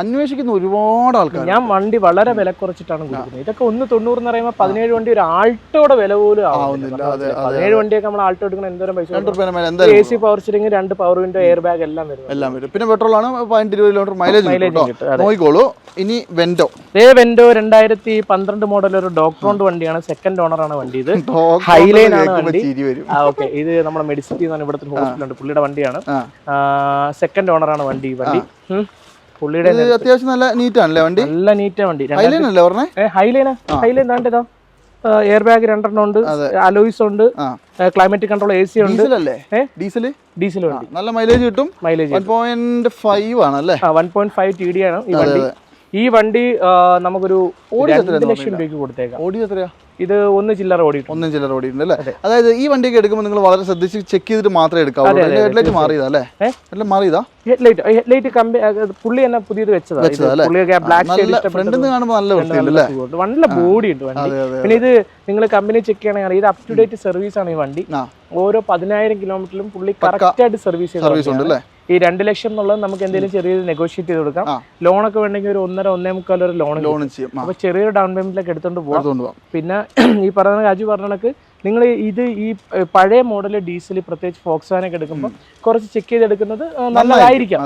അന്വേഷിക്കുന്ന ഒരുപാട് ആൾക്കാർ ഞാൻ വണ്ടി വളരെ വില കുറച്ചിട്ടാണ് കൊടുക്കുന്നത്. ഇതൊക്കെ ഒന്ന് തൊണ്ണൂറ് എന്ന് പറയുമ്പോൾ പതിനേഴ് വണ്ടി ഒരു ആൾട്ടോടെ വില പോലും ആവുന്നില്ല. പതിനേഴ് വണ്ടിയൊക്കെ നമ്മൾ ആൾട്ടോ എടുക്കണം എന്തോരം പൈസ എ സി പവർ സ്റ്റിയറിംഗ് രണ്ട് പവർ വിൻഡോ എയർ ബാഗ് എല്ലാം വരും. എല്ലാം വരും. പിന്നെ പെട്രോൾ ആണ് പതിനെട്ട് ഇരുപത് കിലോമീറ്റർ മൈലേജ് നോക്കിക്കോളൂ. ഇനി വെൻഡോ ദേ വെൻഡോ രണ്ടായിരത്തി പന്ത്രണ്ട് മോഡൽ ഒരു ഡോക്ടറോണ്ട് വണ്ടിയാണ്. സെക്കൻഡ് ഓണറാണ് വണ്ടി ഇത്. ഹൈലൈൻ ആണ് വണ്ടി. ഓക്കെ ഇത് നമ്മുടെ മെഡിസിറ്റി ഇവിടുത്തെ ഉണ്ട് പുള്ളിയുടെ വണ്ടിയാണ്. സെക്കൻഡ് ഓണറാണ് ആണ് വണ്ടി വണ്ടി. പുള്ളിയുടെ അത്യാവശ്യം നല്ല നീറ്റ് ആണല്ലേ വണ്ടി? നല്ല നീറ്റാ വണ്ടി. ഹൈലൈന ഹൈലൈൻ താണ്ടിതാ എയർ ബാഗ് രണ്ടെണ്ണം ഉണ്ട്. അലോയിസ് ഉണ്ട്. ക്ലൈമറ്റ് കൺട്രോൾ എ സി ഉണ്ട്. ഡീസൽ അല്ലേ ഡീസൽ വണ്ടി. നല്ല മൈലേജ് കിട്ടും. മൈലേജ് വൺ പോയിന്റ് ഫൈവ് ആണല്ലേ? ആ one point five T D ആണ് ഈ വണ്ടി. ഈ വണ്ടി നമുക്കൊരു രണ്ട് ലക്ഷം രൂപയ്ക്ക് കൊടുത്തേക്കാം. ഓടി എത്രയാ? ഇത് ഒന്ന് ചില്ലറ ഓടിയിട്ട് ഒന്നും ചില്ലറ ഓടിയിട്ടുണ്ട് അല്ലേ? അതായത് ഈ വണ്ടിയൊക്കെ എടുക്കുമ്പോൾ നിങ്ങൾ വളരെ ശ്രദ്ധിച്ച് ചെക്ക് ചെയ്തിട്ട് മാത്രമേ ഹെഡ്ലൈറ്റ് മാറിയതാ അല്ലേ? ഏ? ഹെഡ്ലൈറ്റ് മാറിയതാ? ഹെഡ്ലൈറ്റ് ഹെഡ്ലൈറ്റ് കമ്പി പുള്ളി തന്നെ പുതിയത് നല്ല ഫ്രണ്ടിൽ നിന്ന് കാണുമ്പോൾ നല്ല വൃത്തിയുണ്ട് നല്ല ബോഡി ഉണ്ട് വണ്ടി. പിന്നെ ഇത് നിങ്ങൾ കമ്പനി ചെക്ക് ചെയ്യണമെങ്കിൽ ഇത് അപ് ടു ഡേറ്റ് സർവീസ് ആണ് ഈ വണ്ടി. ഓരോ പതിനായിരം കിലോമീറ്ററിലും പുള്ളി കറക്റ്റ് ആയിട്ട് സർവീസ് സർവീസ് ഉണ്ട് അല്ലേ? ഈ രണ്ട് ലക്ഷം എന്നുള്ളത് നമുക്ക് എന്തെങ്കിലും ചെറിയ നെഗോഷിയേറ്റ് ചെയ്ത് കൊടുക്കാം. ലോണൊക്കെ വേണമെങ്കിൽ ഒരു ഒന്നര ഒന്നേ മുക്കാൽ ഒരു ലോൺ ലോൺ ചെയ്യും. അപ്പൊ ചെറിയൊരു ഡൗൺ പേയ്മെന്റിലേക്ക് എടുത്തോണ്ട് പോകും പിന്നെ ഈ പറഞ്ഞ രാജു പറഞ്ഞ കണക്ക് നിങ്ങൾ ഇത് ഈ പഴയ മോഡൽ ഡീസൽ പ്രത്യേകിച്ച് ഫോക്സ് വാനൊക്കെ എടുക്കുമ്പോൾ കുറച്ച് ചെക്ക് ചെയ്തെടുക്കുന്നത് നല്ലതായിരിക്കാം.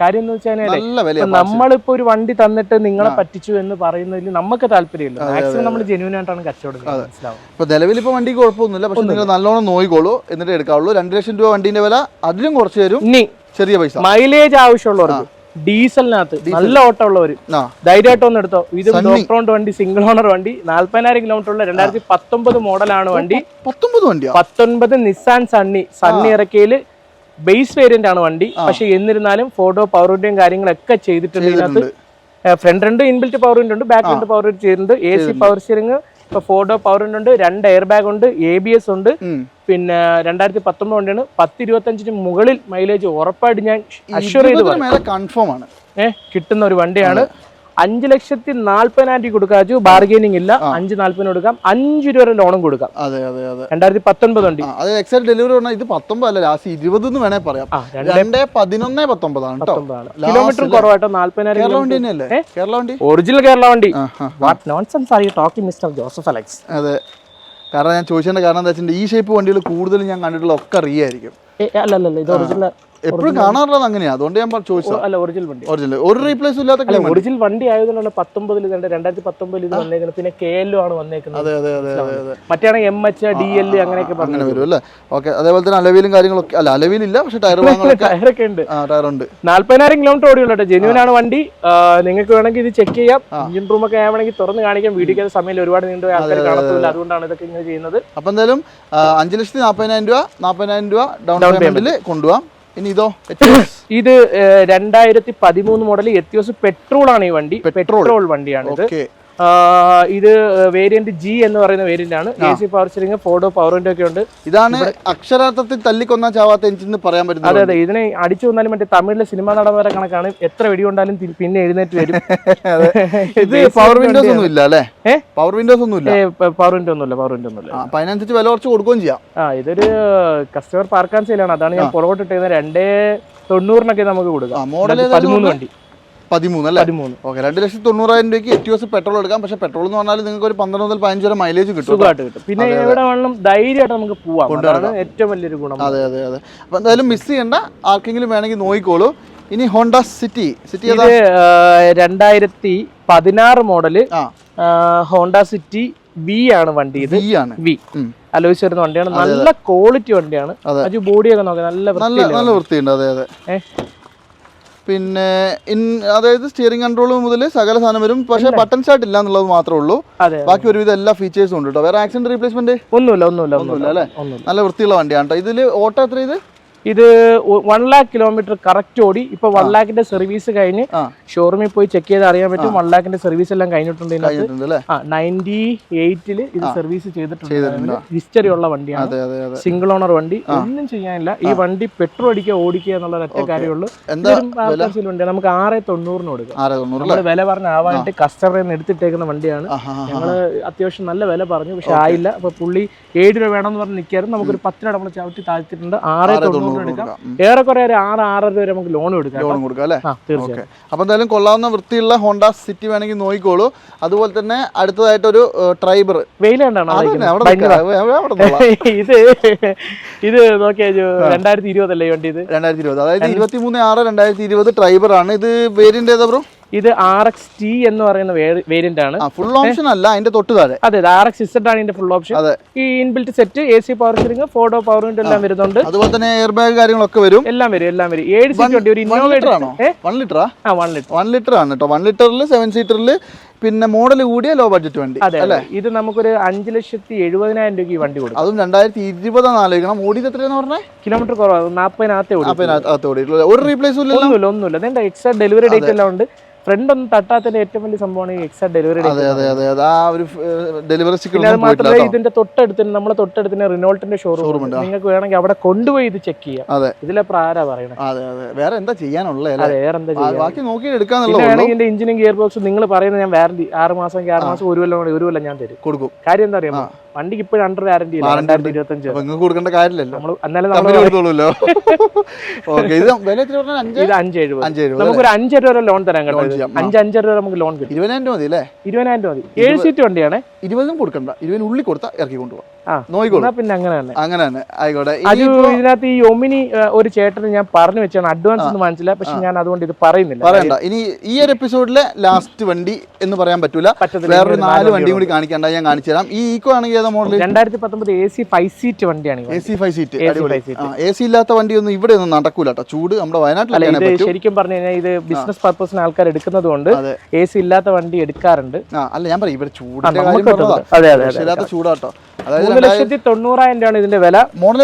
കാര്യം എന്ന് വെച്ചാൽ നമ്മളിപ്പോ ഒരു വണ്ടി തന്നിട്ട് നിങ്ങളെ പറ്റിച്ചു എന്ന് പറയുന്നതിൽ നമുക്ക് താല്പര്യമില്ല. മാക്സിമം നമ്മൾ ജെന്യൂൻ ആയിട്ടാണ് കച്ചവടം ഇപ്പൊ നിലവിൽ ഇപ്പൊ വണ്ടിക്ക് കുഴപ്പമൊന്നുമില്ല. പക്ഷെ നിങ്ങൾ നല്ലോണം നോയിക്കോളൂ എന്നിട്ട് എടുക്കാവുള്ളൂ. രണ്ട് ലക്ഷം രൂപ വണ്ടിന്റെ വില അതിലും കുറച്ച് തരും ചെറിയ പൈസ. മൈലേജ് ആവശ്യമുള്ളവർക്ക് ഡീസലിനകത്ത് നല്ല ഓട്ടം ഉള്ളവർ ആ. ധൈര്യമായിട്ട് ഒന്ന് എടുത്തോ. ഇത് ഡോക്ടറോണ്ട് വണ്ടി സിംഗിൾ ഓണർ വണ്ടി നാല്പതിനായിരം കിലോമീറ്റർ ഉള്ള രണ്ടായിരത്തി പത്തൊമ്പത് മോഡലാണ് വണ്ടി. പത്തൊമ്പത് വണ്ടിയാ? പത്തൊൻപത് നിസാൻ സണ്ണി സണ്ണി ഇറക്കിയിൽ ബേസ് വേരിയന്റ് ആണ് വണ്ടി. പക്ഷെ എന്നിരുന്നാലും ഫോട്ടോ പവർ വിൻഡോയും കാര്യങ്ങളൊക്കെ ചെയ്തിട്ടുണ്ട് ഇതിനകത്ത്. ഫ്രണ്ട് രണ്ട് ഇൻബിൽറ്റ് പവർ വിൻഡ് ഉണ്ട് ബാക്ക് രണ്ട് പവർ വിൻഡ് ചെയ്തിട്ടുണ്ട്. എ സി പവർ സ്റ്റിയറിംഗ് ഇപ്പൊ ഫോട്ടോ പവർ വിൻഡ് ഉണ്ട് രണ്ട് എയർ ബാഗ് ഉണ്ട് എ ബി എസ് ഉണ്ട്. പിന്നെ രണ്ടായിരത്തി പത്തൊമ്പത് വണ്ടിയാണ് പത്ത് ഇരുപത്തഞ്ചിന് മുകളിൽ മൈലേജ് ഉറപ്പായിട്ട് ഞാൻ അഷ്വർ ചെയ്ത് കൺഫേം ആണ്. ഏഹ് കിട്ടുന്ന ഒരു വണ്ടിയാണ്. അഞ്ച് ലക്ഷത്തി നാല്പതിനായിരം രൂപ കൊടുക്കാം ബാർഗൈനിങ് ഇല്ല. അഞ്ച് നാല്പതിന് കൊടുക്കാം. അഞ്ച് രൂപ ലോണും കൊടുക്കാം. അതെ അതെ അതെ. രണ്ടായിരത്തി പത്തൊൻപത് വണ്ടി അത് എക്സൈറ്റ് ഡെലിവറി പറഞ്ഞാൽ ഇത് പത്തൊമ്പത് അല്ല ലാസ്റ്റ് ഇരുപത് എന്ന് വേണേ പറയാം. രണ്ട് പതിനൊന്നേ പത്തൊമ്പതാണ് കിലോമീറ്റർ കുറവായിട്ടോ നാല്പതിനായിരം കേരള വണ്ടി ഒറിജിനൽ കേരള വണ്ടി? ആ ആ what nonsense are you talking mister Joseph Alex അതെ. കാരണം ഞാൻ ചോദിച്ചതിന്റെ കാരണം എന്താ വെച്ചിട്ടുണ്ടെങ്കിൽ ഈ ഷേപ്പ് വണ്ടികൾ കൂടുതലും ഞാൻ കണ്ടിട്ടുള്ള ഒക്കെ റിയ ആയിരിക്കും. അല്ല അല്ല അല്ല ഇത് ഒറിജിനൽ എപ്പോഴും കാണാറുള്ളത് അങ്ങനെയാ. അതുകൊണ്ട് ഞാൻ ചോദിച്ചത്. അല്ല ഒറിജിനൽ വണ്ടി. ഒറിജിനൽ ഒരു റീപ്ലേസും ഇല്ലാത്ത ഒറിജിനൽ വണ്ടി ആയതുകൊണ്ടാണ് പത്തൊമ്പതിൽ ഇത് രണ്ടായിരത്തി പത്തൊമ്പതിൽ ഇത് വന്നേക്കുന്നത്. പിന്നെ കെ എല്ലോ ആണ് വന്നേക്കുന്നത്. അതെ അതെ അതെ അതെ അതെ. മറ്റേ എം എച്ച് ഡി എൽ അങ്ങനെയൊക്കെ പറഞ്ഞു അങ്ങനെ വരും അല്ലേ? ഓക്കെ അതേപോലെ തന്നെ അലവിലും കാര്യങ്ങളൊക്കെ അല്ല അലവിലില്ല പക്ഷെ ടയർ ടയറൊക്കെ ഉണ്ട്. ടയർ ഉണ്ട് നാല്പതിനായിരം കിലോമീറ്റർ ഓടിയുള്ളൂ ജെന്യൂൻ ആണ് വണ്ടി. നിങ്ങൾക്ക് വേണമെങ്കിൽ ഇത് ചെക്ക് ചെയ്യാം. എഞ്ചിൻ റൂം ഒക്കെ ആവണമെങ്കിൽ തുറന്ന് കാണിക്കാം. വീഡിയോ സമയം ഒരുപാട് നീണ്ടു ആൾക്കാർ കാണത്തില്ല. അതുകൊണ്ടാണ് ഇതൊക്കെ ഇങ്ങനെ ചെയ്യുന്നത്. അപ്പൊ എന്തായാലും അഞ്ച് ലക്ഷത്തി നാൽപ്പതിനായിരം രൂപ നാൽപ്പതിനായിരം രൂപ ഡൗൺ പേയ്മെന്റിൽ കൊണ്ടുപോകാം ഇനി ഇതോ രണ്ടായിരത്തി പതിമൂന്ന് മോഡൽ എത്തിയോസ് പെട്രോൾ ആണ് ഈ വണ്ടി. പെട്രോൾ വണ്ടിയാണ് ഇത് ഇത് വേരിയന്റ് ജി എന്ന് പറയുന്ന വേരിയന്റ് ആണ്. A C power steering four door power window ഒക്കെ ഉണ്ട്. ഇതാണ് അക്ഷരാർത്ഥത്തിൽ തല്ലിക്കൊന്നാൻ ചാവാത്ത എഞ്ചിൻ എന്ന് പറയാൻ അതെ പറ്റുന്നത് അതെ ഇതിനെ അടിച്ചു വന്നാലും മറ്റേ തമിഴിലെ സിനിമ നടന്മാരെ കണക്കാണ്. എത്ര വെടി കൊണ്ടാലും പിന്നെ എഴുന്നേറ്റ് വരും. ഇത് പവർ വിൻഡോസ് ഒന്നും ഇല്ല അല്ലേ? പവർ വിൻഡോസ് ഒന്നും ഇല്ല പവർ വിൻഡോ ഒന്നുമില്ല പവർ വിൻഡോ ഒന്നുമില്ല. ഇല്ല അപ്പൊ അതിനനുസരിച്ച് വില കുറച്ച് കൊടുക്കുകയും ചെയ്യാം. ആ ഇതൊരു കസ്റ്റമർ പാർക്കാൻ സെയിലാണ് അതാണ് ഞാൻ പുറകോട്ട് ഇട്ടിരുന്ന രണ്ടേ തൊണ്ണൂറിനൊക്കെ നമുക്ക് കൊടുക്കാം. പതിമൂന്ന് വണ്ടി. പതിമൂന്ന് അല്ലേ? പതിമൂന്ന്. ഓക്കെ രണ്ട് ലക്ഷത്തി തൊണ്ണൂറായിരം രൂപയ്ക്ക് എറ്റിയോസ് പെട്രോൾ എടുക്കാം. പക്ഷെ പെട്രോൾ എന്ന് പറഞ്ഞാൽ നിങ്ങൾക്ക് ഒരു പന്ത്രണ്ട് മുതൽ പതിനഞ്ച് വരെ മൈലേജ് കിട്ടും സുഖമായിട്ട് കിട്ടും. പിന്നെ എവിടെ വേണം ധൈര്യമായിട്ട് നമുക്ക് പോവാം. അതാണ് ഏറ്റവും വലിയൊരു ഗുണം. അതെ അതെ അതെ. അപ്പൊ എന്തായാലും മിസ് ചെയ്യണ്ട. ആർക്കെങ്കിലും വേണമെങ്കിൽ നോക്കിക്കോളൂ. ഇനി ഹോണ്ട സിറ്റി. സിറ്റി രണ്ടായിരത്തി പതിനാറ് മോഡൽ ഹോണ്ട സിറ്റി വി ആണ് വണ്ടി ഇത്. വി ഉം. വരുന്ന വണ്ടിയാണ്. നല്ല ക്വാളിറ്റി വണ്ടിയാണ്. ബോഡിയൊക്കെ നോക്കാം നല്ല നല്ല വൃത്തിയുണ്ട്. അതെ അതെ? പിന്നെ ഇൻ അതായത് സ്റ്റിയറിംഗ് കൺട്രോൾ മുതൽ സകല സാധനം വരും. പക്ഷേ ബട്ടൺ സ്റ്റാർട്ട് ഇല്ല എന്നുള്ളത് മാത്രമേ ഉള്ളൂ. ബാക്കി ഒരുവിധം എല്ലാ ഫീച്ചേഴ്സും ഉണ്ട് കേട്ടോ വേറെ ആക്സിഡന്റ് റീപ്ലേസ്മെന്റ് ഒന്നുമില്ല ഒന്നുമില്ല ഒന്നുമില്ല ഒന്നുമില്ല. അല്ലേ? നല്ല വൃത്തിയുള്ള വണ്ടിയാണ് കേട്ടോ ഇതിൽ ഓട്ടോ എത്ര ഇത്? ഇത് വൺ ലാക്ക് കിലോമീറ്റർ കറക്റ്റ് ഓടി. ഇപ്പൊ വൺ ലാക്കിന്റെ സർവീസ് കഴിഞ്ഞ് ഷോറൂമിൽ പോയി ചെക്ക് ചെയ്ത് അറിയാൻ പറ്റും വൺ ലാക്കിന്റെ സർവീസ് എല്ലാം കഴിഞ്ഞിട്ടുണ്ട് നയന്റി എയ്റ്റിൽ ഇത് സർവീസ് ചെയ്തിട്ടുണ്ട്. ഹിസ്റ്ററി ഉള്ള വണ്ടിയാണ്. സിംഗിൾ ഓണർ വണ്ടി. ഒന്നും ചെയ്യാനില്ല. ഈ വണ്ടി പെട്രോൾ അടിക്കുക ഓടിക്കുക എന്നുള്ള ഒറ്റ കാര്യമുള്ളൂ. വണ്ടി നമുക്ക് ആറ് തൊണ്ണൂറിന് കൊടുക്കാം. തൊണ്ണൂറ് വില പറഞ്ഞ ആവാനായിട്ട് കസ്റ്റമറിൽ നിന്ന് എടുത്തിട്ടേക്കുന്ന വണ്ടിയാണ്. ഞങ്ങൾ അത്യാവശ്യം നല്ല വില പറഞ്ഞു. പക്ഷെ ആയില്ല. അപ്പൊ പുള്ളി ഏഴ് രൂപ വേണമെന്ന് പറഞ്ഞ് നിൽക്കാറ് നമുക്കൊരു പത്ത് രൂപ നമ്മൾ ചവിട്ടി താഴ്ത്തിട്ടുണ്ട് ആറ് എടുക്കാം ഏറെക്കുറെ ഒരു ആറ് ആറര വരെ നമുക്ക് ലോൺ എടുക്കാം ലോൺ കൊടുക്കാം അല്ലേ? തീർച്ചയായും. അപ്പോൾ എന്തായാലും കൊള്ളാവുന്ന വൃത്തിയുള്ള ഹോണ്ട സിറ്റി വേണമെങ്കിൽ നോക്കിക്കോളൂ. അതുപോലെ തന്നെ അടുത്തതായിട്ട് ഒരു ട്രൈബർ. വെയിൽ. ഇത് ഇത് നോക്കിയാ രണ്ടായിരത്തി ഇരുപതല്ലേ വണ്ടി ഇത്? രണ്ടായിരത്തി ഇരുപത്. അതായത് ഇരുപത്തി മൂന്ന് ആറ് രണ്ടായിരത്തി ഇരുപത് ട്രൈബർ ആണ് ഇത് വേരിയന്റ് ഏതാ ബ്രോ? ഇത് ആർ എക്സ് ടി എന്ന് പറയുന്ന വേരിയന്റ് ആണ് ഫുൾ ഓപ്ഷൻ അല്ല അതിന്റെ തൊട്ട് താഴെ. അതെ ആർ എക്സ് ഇസഡ് ആണ് ഇതിന്റെ ഫുൾ ഓപ്ഷൻ ഈ inbuilt set A C power steering four door power window എല്ലാം വരുന്നുണ്ട്. അതുപോലെ തന്നെ എയർ ബാഗ് കാര്യങ്ങളൊക്കെ വരും. എല്ലാം വരും എല്ലാം വരും. ഏഴ് സീറ്റ് ഉണ്ട് ഒരു ഇന്നോവേറ്റർ ഇന്നോവ ലിറ്റർ ആണോ വൺ ലിറ്റർ ആ വൺ ലിറ്റർ. വൺ ലിറ്റർ ആണ് കേട്ടോ. വൺ ലിറ്ററിൽ സെവൻ സീറ്ററിൽ പിന്നെ മോഡൽ കൂടിയ ലോ ബഡ്ജറ്റ് വണ്ടി അല്ലേ? ഇത് നമുക്കൊരു അഞ്ച് ലക്ഷത്തി എഴുപതിനായിരം രൂപയ്ക്ക് ഈ വണ്ടി കൊടുക്കും. അതും രണ്ടായിരത്തി ഇരുപതാണ് ആലോചിക്കണം. ഓടിയത് എത്രയാന്ന് പറഞ്ഞേ? കിലോമീറ്റർ കുറവാണ് നാൽപ്പതിനകത്ത് ഓടിയിട്ടുള്ളത് ഒരു റീപ്ലേസ് ഇല്ല ഒന്നുമില്ല ഒന്നുമില്ല. അതിന്റെ എക്സ്ട്രാ ഡെലിവറി ഡേറ്റ് എല്ലാം ഉണ്ട്. ഫ്രണ്ട് ഒന്നും തട്ടാത്തതിന്റെ ഏറ്റവും വലിയ സംഭവമാണ് ഈ എക്സാക്ട് ഡെലിവറി അതെ അതെ അതെ ആ ഒരു ഡെലിവറി അത് മാത്രമല്ല ഇതിന്റെ തൊട്ടടുത്ത് നമ്മളെ തൊട്ടടുത്തിന് റിനോൾട്ടിന്റെ ഷോറൂം ഉണ്ട്, നിങ്ങൾക്ക് വേണമെങ്കിൽ അവിടെ കൊണ്ടുപോയി ഇത് ചെക്ക് ചെയ്യാം. അതെ. ഇതിലെ പ്രാരാ പറയണേ? അതെ അതെ. വേറെ എന്താ ചെയ്യാനുള്ളത് വേറെ എന്താ ആ, ബാക്കി നോക്കി പിന്നെ എടുക്കാന്നുള്ളൂ ഇതിന്റെ എഞ്ചിനും ഗിയർ ബോക്സ് നിങ്ങൾ പറയുന്നത് ഞാൻ വാറന്റി ആറ് മാസം ആറ് മാസം ഒരു കൊല്ലം ഒരു കൊല്ലം ഞാൻ തരും. കൊടുക്കും. കാര്യം എന്താ അറിയാമോ? വണ്ടിക്ക് ഇപ്പോഴും അണ്ടർ വാറന്റി രണ്ടായിരത്തി ഇരുപത്തി അഞ്ച് നിങ്ങൾക്ക് കൊടുക്കേണ്ട കാര്യമില്ലല്ലോ. നമ്മൾ എന്നാലും ഇത് അഞ്ച്? എഴുപത്. നമുക്കൊരു അഞ്ചര രൂപ ലോൺ തരാൻ കേട്ടോ. അഞ്ച് അഞ്ചര രൂപ നമുക്ക് ലോൺ കിട്ടും. ഇരുപതിനായിരം രൂപ മതി അല്ലേ? ഇരുപതിനായിരം രൂപ മതി ഏഴ് സീറ്റ് വണ്ടിയാണേ. ഇരുപതും കൊടുക്കണ്ട. ഇരുപതിന് ഉള്ളി കൊടുത്താൽ ഇറക്കി കൊണ്ടുപോകാം പിന്നെ അങ്ങനെ തന്നെ. അങ്ങനെ തന്നെ. ആയിക്കോട്ടെ. അത് ഇതിനകത്ത് ഈ ഒമിനി ഒരു ചേട്ടന് ഞാൻ പറഞ്ഞു വെച്ചാണ്. അഡ്വാൻസ് ഒന്നും വാങ്ങിച്ചില്ല. പക്ഷെ ഞാൻ അതുകൊണ്ട് ഇത് പറയുന്നില്ല. പറയണ്ട. ഇനി ഈ ഒരു എപ്പിസോഡിലെ ലാസ്റ്റ് വണ്ടി എന്ന് പറയാൻ പറ്റൂല. വേറൊരു നാല് നാല് വണ്ടിയും കൂടി കാണിക്കണ്ട. ഞാൻ കാണിച്ചു തരാം. ഈ ഈക്കോ ആണെങ്കിൽ ഏതാ മോഡൽ രണ്ടായിരത്തി പത്തൊമ്പത് എ സി ഫൈവ് സീറ്റ് വണ്ടിയാണ് A. C five seat. A C ഇല്ലാത്ത വണ്ടിയൊന്നും ഇവിടെ ഒന്നും നടക്കൂല ചൂട് നമ്മുടെ പറ്റും? ശരിക്കും പറഞ്ഞു കഴിഞ്ഞാൽ ഇത് ബിസിനസ് പർപ്പസിന് ആൾക്കാർ എടുക്കുന്നത് കൊണ്ട് എ സി ഇല്ലാത്ത വണ്ടി എടുക്കാറുണ്ട്. അല്ല ഞാൻ പറയും ഇവിടെ ചൂട് ചൂടാട്ടോ. മൂന്ന് ലക്ഷത്തി തൊണ്ണൂറായിരം രൂപയാണ് ഇതിന്റെ വില. മോഡൽ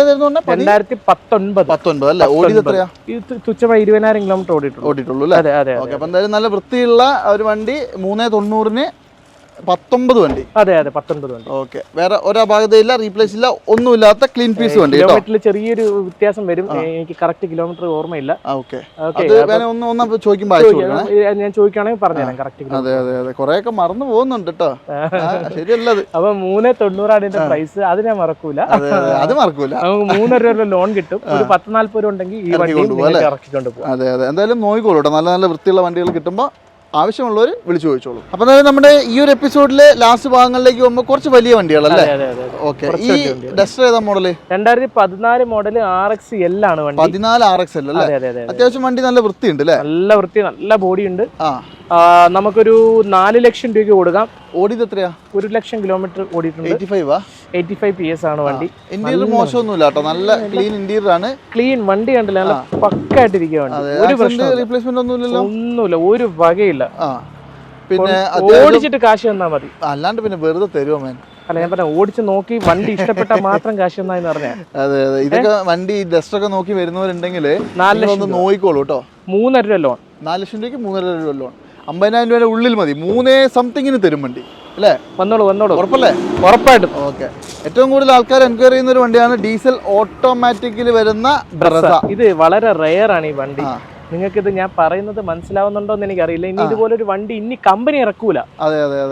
രണ്ടായിരത്തി പത്തൊൻപത് പത്തൊൻപത് അല്ലേ? ഓടിയത് എത്രയാ? തുച്ഛമായി ഇരുപതിനായിരം കിലോമീറ്റർ ഓടിയിട്ടുള്ളൂ. ഓടിയിട്ടുള്ളൂ അല്ലേ? അതെ അതെ. അപ്പൊ എന്തായാലും നല്ല വൃത്തിയുള്ള ഒരു വണ്ടി മൂന്നേ തൊണ്ണൂറിന് പത്തൊമ്പത് വണ്ടി. അതെ അതെ പത്തൊമ്പത് വണ്ടി. ഓക്കെ. വേറെ ഒരപാകതയില്ല റീപ്ലേസ് ഇല്ല ഒന്നുമില്ലാത്ത ക്ലീൻ പീസ് വണ്ടി കിലോമീറ്ററിൽ ചെറിയൊരു വ്യത്യാസം വരും. എനിക്ക് കറക്റ്റ് കിലോമീറ്റർ ഓർമ്മയില്ല. ഓക്കെ. ഒന്ന് ഒന്ന് ചോദിക്കുമ്പോൾ ഞാൻ ചോദിക്കുകയാണെങ്കിൽ പറഞ്ഞുതരാം കറക്റ്റ് അതെ അതെ അതെ. കുറെയൊക്കെ മറന്നു പോകുന്നുണ്ട് കേട്ടോ. ശരിയല്ലത്. അപ്പൊ മൂന്ന് തൊണ്ണൂറാണ് ഇതിന്റെ പ്രൈസ് അത് ഞാൻ മറക്കൂല. അതെ മറക്കൂല. നമുക്ക് മൂന്നര രൂപ ലോൺ കിട്ടും. ഒരു പത്ത് നാല്പത് രൂപ ഉണ്ടെങ്കിൽ ഈ വണ്ടി? ഇറക്കിക്കൊണ്ട് പോകും അതെ അതെ. എന്തായാലും നോക്കിക്കോളൂ നല്ല നല്ല വൃത്തിയുള്ള വണ്ടികൾ കിട്ടുമ്പോൾ ആവശ്യമുള്ളവർ വിളിച്ചു ചോദിച്ചോളൂ. അപ്പോൾ എന്തായാലും നമ്മുടെ ഈ ഒരു എപ്പിസോഡിലെ ലാസ്റ്റ് ഭാഗങ്ങളിലേക്ക് പോകുമ്പോൾ കുറച്ച് വലിയ വണ്ടികളല്ലേ? ഓക്കെ ഈ. ഡസ്റ്റർ ഏതാ മോഡൽ രണ്ടായിരത്തി പതിനാല് മോഡൽ ആർ എക്സ് എൽ ആണ് വണ്ടി. പതിനാല് ആർ എക്സ് എൽ അല്ലേ? അതെ അതെ അതെ അതെ. അത്യാവശ്യം വണ്ടി നല്ല വൃത്തിയുണ്ട് അല്ലേ? നല്ല വൃത്തി നല്ല ബോഡി ഉണ്ട് ആ. ആ, നമുക്കൊരു നാല് ലക്ഷം രൂപയ്ക്ക് കൊടുക്കാം. ഓടിയത് എത്രയാ? ഒരു ലക്ഷം കിലോമീറ്റർ ഓടിയിട്ടുണ്ട്. Eighty five eighty five P S ആണ് വണ്ടി. ഇന്റീരിയർ മോശമൊന്നുമില്ല കേട്ടോ. നല്ല ക്ലീൻ ഇന്റീരിയർ ആണ്. ക്ലീൻ വണ്ടി കണ്ടില്ല നല്ല പക്കായിട്ടിരിക്കുക വണ്ടി. ഒരു പ്രശ്നം റീപ്ലേസ്മെന്റ് ഒന്നുമില്ലല്ലോ? ഒന്നുമില്ല. ഒരു വകയില്ല. ആ. പിന്നെ ഓടിച്ചിട്ട് കാശ് തന്നാ മതി. അല്ലാണ്ട് പിന്നെ വെറുതെ തരുമോ മേൻ അല്ല ഞാൻ പറഞ്ഞ ഓടിച്ച് നോക്കി വണ്ടി ഇഷ്ടപ്പെട്ടാൽ മാത്രം കാശ് തന്നാന്ന് പറഞ്ഞ. അതെ അതെ. ഇതൊക്കെ വണ്ടി ഡസ്റ്റ് ഒക്കെ നോക്കി വരുന്നവരുണ്ടെങ്കിൽ ഒന്ന് നോക്കിക്കോളൂ കേട്ടോ. മൂന്നര രൂപ ലോൺ നാല് ലക്ഷം രൂപയ്ക്ക് മൂന്നര രൂപ ലോൺ അമ്പതിനായിരം രൂപയുടെ ഉള്ളിൽ മതി. മൂന്നേ സംതിങ്ങിന് തരും വണ്ടി. അല്ലേ? വന്നോളൂ വന്നോളൂ. ഉറപ്പല്ലേ? ഉറപ്പായിട്ടും. ഓക്കെ. ഏറ്റവും കൂടുതൽ ആൾക്കാർ എൻക്വയറി ചെയ്യുന്ന ഒരു വണ്ടിയാണ് ഡീസൽ ഓട്ടോമാറ്റിക്കിൽ വരുന്ന ഇത് വളരെ റെയർ ആണ് ഈ വണ്ടി. ആ. നിങ്ങൾക്ക് ഇത് ഞാൻ പറയുന്നത് മനസ്സിലാവുന്നുണ്ടോ എന്ന് എനിക്കറിയില്ല. ഇനി ഇതുപോലെ ഒരു വണ്ടി ഇനി കമ്പനി ഇറക്കൂല.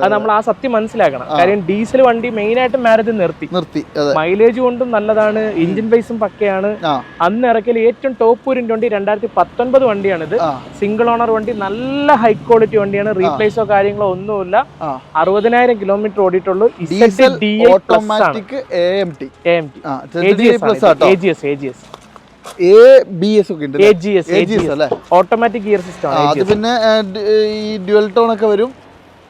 അതെ നമ്മൾ ആ സത്യം മനസ്സിലാക്കണം. കാര്യം ഡീസൽ വണ്ടി മെയിൻ ആയിട്ട് മാരേജ് നിർത്തി. നിർത്തി മൈലേജ് കൊണ്ടും നല്ലതാണ് എഞ്ചിൻ ബേസും പക്കയാണ്. അന്ന് ഇറക്കിയ ഏറ്റവും ടോപ്പ് ഒരു വണ്ടി രണ്ടായിരത്തി പത്തൊൻപത് വണ്ടിയാണിത് സിംഗിൾ ഓണർ വണ്ടി നല്ല ഹൈ ക്വാളിറ്റി വണ്ടിയാണ്. റീപ്ലേസോ കാര്യങ്ങളോ ഒന്നുമില്ല. അറുപതിനായിരം kilometre ഓടിയിട്ടുള്ളൂ. Automatic A M T A G S A G S automatic gear system അത് പിന്നെ ഈ ഡ്യുവൽ ടോൺ ഒക്കെ വരും?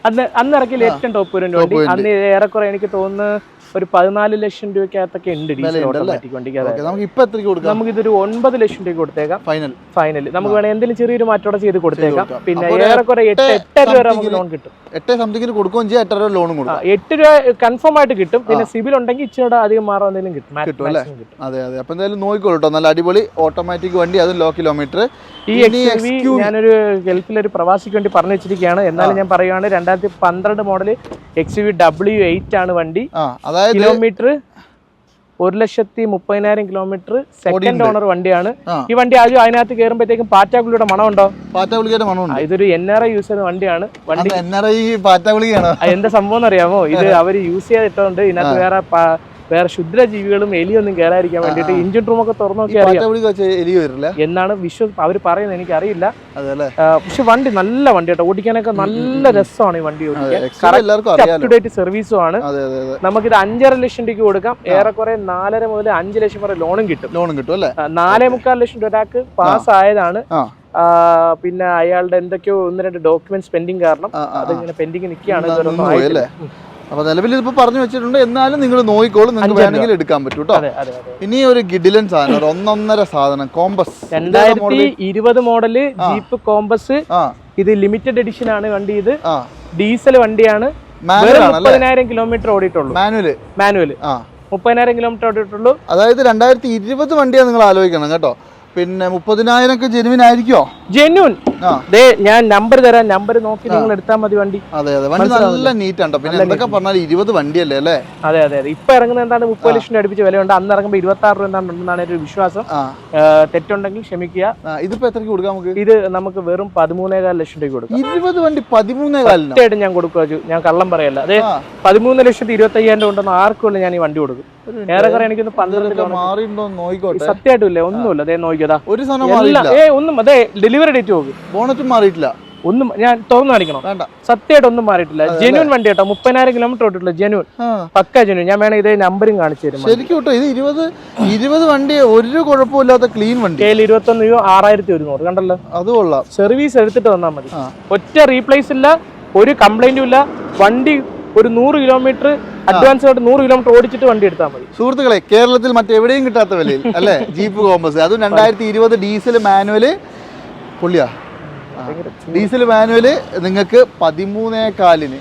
അന്ന് അന്ന് ഇറക്കിയ ഏറ്റവും ടോപ്പ് വരും അന്ന് ഏറെക്കുറെ എനിക്ക് തോന്നുന്നു ഒരു പതിനാല് ലക്ഷം രൂപയ്ക്കകത്തൊക്കെ ഉണ്ട് ഡീസൽ ഓട്ടോമാറ്റിക് വണ്ടിക്ക്. നമുക്ക് ഇതൊരു ഒൻപത് ലക്ഷം രൂപ കൊടുത്തേക്കാം. ഫൈനൽ. ഫൈനൽ. നമുക്ക് വേണമെങ്കിൽ എന്തെങ്കിലും ചെറിയൊരു മാറ്റോടെ ചെയ്ത് കൊടുത്തേക്കാം. പിന്നെ ഏറെക്കുറെ എട്ട് എട്ടര രൂപ നമുക്ക് ലോൺ കിട്ടും. എട്ട് സംതിങ്ങിന് കൊടുക്കുകയും ചെയ്യാം. എട്ടര രൂപ ലോണും കൊടുക്കാം. എട്ട് രൂപ കൺഫേം ആയിട്ട് കിട്ടും. പിന്നെ സിബിൽ ഉണ്ടെങ്കിൽ ഇച്ചിരി അധികം മാറാൻ എന്തെങ്കിലും കിട്ടും. കിട്ടും അല്ലേ? അതെ അതെ. അപ്പൊ എന്തായാലും നോക്കിക്കോളൂ നല്ല അടിപൊളി ഓട്ടോമാറ്റിക് വണ്ടി. അതും ലോ കിലോമീറ്റർ ഈ എക്സ് ഞാനൊരു ഗൾഫിലൊരു പ്രവാസിക്ക് വേണ്ടി പറഞ്ഞു വെച്ചിരിക്കുകയാണ്. എന്നാലും ഞാൻ പറയുകയാണ് രണ്ടായിരത്തി പന്ത്രണ്ട് model X V W eight ആണ് വണ്ടി. ആ അതായത് കിലോമീറ്റർ ഒരു ലക്ഷത്തി മുപ്പതിനായിരം കിലോമീറ്റർ സെക്കൻഡ് ഓണർ വണ്ടിയാണ്. ഈ വണ്ടി ആദ്യം അതിനകത്ത് കയറുമ്പോഴത്തേക്കും പാറ്റാഗുളിയുടെ മണം ഉണ്ടോ പാറ്റാഗുളിയുടെ മണം ഉണ്ട് ഇതൊരു എൻ ആർ ഐ യൂസ് ചെയ്യുന്ന വണ്ടിയാണ്. വണ്ടി എൻ ആർ ഐ പാറ്റാഗുളിയാണ് എന്താ സംഭവം അറിയാമോ ഇത് അവർ യൂസ് ചെയ്തിട്ടുണ്ട്. ഇതിനകത്ത് വേറെ വേറെ ക്ഷുദ്ര ജീവികളും എലിയൊന്നും കയറാതിരിക്കാൻ വേണ്ടിയിട്ട് ഇഞ്ചിൻ റൂം ഒക്കെ തുറന്നു അറിയാം. വിളിക്ക് വെച്ച് എലി വരില്ല? എന്നാണ് വിശ്വസ് അവർ പറയുന്നത് എനിക്കറിയില്ല. അറിയില്ല പക്ഷെ വണ്ടി നല്ല വണ്ടി കേട്ടോ ഓടിക്കാനൊക്കെ നല്ല രസമാണ് ഈ വണ്ടി ഓടിക്കാൻ. സർവീസും ആണ്. നമുക്കിത് അഞ്ചര ലക്ഷം രൂപയ്ക്ക് കൊടുക്കാം. ഏറെക്കുറെ നാലര മുതൽ അഞ്ച് ലക്ഷം വരെ ലോണും കിട്ടും. ലോണും കിട്ടും അല്ലേ? നാലേ മുക്കാൽ ലക്ഷം രൂപ ഒരാൾക്ക് പാസ് ആയതാണ്. പിന്നെ അയാളുടെ എന്തൊക്കെയോ ഒന്ന് രണ്ട് ഡോക്യുമെന്റ്സ് പെൻഡിങ് കാരണം അതിങ്ങനെ പെൻഡിങ് നിൽക്കുകയാണ്. നിന്ന് ഇതുവരെ ഒന്നും പോയി ആയിട്ടില്ല. അല്ലേ? അപ്പൊ നിലവിൽ ഇതിപ്പോ പറഞ്ഞു വെച്ചിട്ടുണ്ട്. എന്നാലും നിങ്ങൾ നോക്കിക്കോളും. നിങ്ങൾക്ക് വേണമെങ്കിൽ എടുക്കാൻ പറ്റും കേട്ടോ ഇനി ഒരു ഗിഡിലൻ സാധനം ഒരു ഒന്നൊന്നര സാധനം. കോമ്പസ്. രണ്ടായിരത്തി ഇരുപത് മോഡൽ ജീപ്പ് കോമ്പസ്. ഇത് ലിമിറ്റഡ് എഡിഷൻ ആണ് വണ്ടി ഇത്. ഡീസൽ വണ്ടിയാണ്. മുപ്പതിനായിരം കിലോമീറ്റർ ഓടിയിട്ടുള്ളൂ. മാനുവൽ മാനുവൽ ആ. മുപ്പതിനായിരം കിലോമീറ്റർ ഓടിയിട്ടുള്ളൂ. അതായത് രണ്ടായിരത്തി ഇരുപത് വണ്ടിയാണ് നിങ്ങൾ ആലോചിക്കണം കേട്ടോ. പിന്നെ മുപ്പതിനായിരം ഒക്കെ ജെനുവിൻ ആയിരിക്കോ ജെനുവിൻ ദേ ഞാൻ നമ്പർ തരാം. നമ്പർ നോക്കി നിങ്ങൾ എടുത്താൽ മതി വണ്ടി. അതെ അതെ. വണ്ടി നല്ല നീറ്റ് ഉണ്ടോ പിന്നെ എന്തൊക്കെ പറഞ്ഞാൽ ഇരുപത് വണ്ടിയല്ലേ അല്ലേ? അതെ അതെ അതെ. ഇപ്പൊ ഇറങ്ങുന്ന എന്താണ്? മുപ്പത് ലക്ഷം അടുപ്പിച്ച് വിലയുണ്ട്. അന്ന് ഇറങ്ങുമ്പോൾ ഇരുപത്തി ആറ് രൂപ എന്താണെന്നാണ് ഒരു വിശ്വാസം. തെറ്റുണ്ടെങ്കിൽ ക്ഷമിക്കുക. ഇതിപ്പോ എത്രക്ക് കൊടുക്കാം നമുക്ക്? ഇത് നമുക്ക് വെറും പതിമൂന്നേകാൽ ലക്ഷം രൂപ കൊടുക്കാം. ഇരുപത് വണ്ടി പതിമൂന്നേ കാലിനോ ഞാൻ കൊടുക്കുക ഞാൻ കള്ളം പറയല്ല. അതെ. പതിമൂന്ന് ലക്ഷത്തി ഇരുപത്തി അയ്യായിരം ഉണ്ടെന്ന് ആർക്കും ഞാൻ ഈ വണ്ടി കൊടുക്കും. ഏറെക്കുറെ എനിക്കൊന്ന് പന്ത്രണ്ട് മാറിയിട്ടുണ്ടോ ഇല്ല ഒന്നുമില്ല. അതേ നോക്കിയതാ ഒരു സാധനം ഏ ഒന്നും അതെ ഡെലിവറി ഡേറ്റ് നോക്ക്. ബോണറ്റും മാറിയിട്ടില്ല. ഒന്നും ഞാൻ തുറന്നു കാണിക്കണം? വേണ്ട. സത്യമായിട്ട് ഒന്നും മാറിയിട്ടില്ല. ജെനുവൻ വണ്ടി കേട്ടോ മുപ്പതിനായിരം കിലോമീറ്റർ ഓട്ടിട്ടില്ല ജെനുവൻ പക്ക ജെനുവൻ ഞാൻ വേണേ ഇതേ നമ്പറും കാണിച്ചു തരും. ശരിക്കും കേട്ടോ ഇത് ഇരുപത് ഇരുപത് വണ്ടി ഒരു കുഴപ്പമില്ലാത്ത ക്ലീൻ വണ്ടി. കെ എൽ ഇരുപത്തൊന്ന് രൂപ ആറായിരത്തി ഒരുന്നൂറ് കണ്ടല്ലോ? അത് കൊള്ളാം. സർവീസ് എടുത്തിട്ട് വന്നാൽ മതി. ഒറ്റ റീപ്ലേസ് ഇല്ല ഒരു കംപ്ലൈന്റും ഇല്ല. വണ്ടി ഒരു നൂറ് കിലോമീറ്റർ അഡ്വാൻസ് ആയിട്ട് നൂറ് കിലോമീറ്റർ ഓടിച്ചിട്ട് വണ്ടി എടുത്താൽ മതി. സുഹൃത്തുക്കളെ കേരളത്തിൽ മറ്റെവിടെയും കിട്ടാത്ത വിലയിൽ അല്ലേ? ജീപ്പ് കോമ്പസ് അതും രണ്ടായിരത്തി ഇരുപത് ഡീസൽ മാനുവൽ പൊള്ളിയാ. ഡീസൽ മാനുവൽ നിങ്ങൾക്ക് പതിമൂന്നേ കാലിന്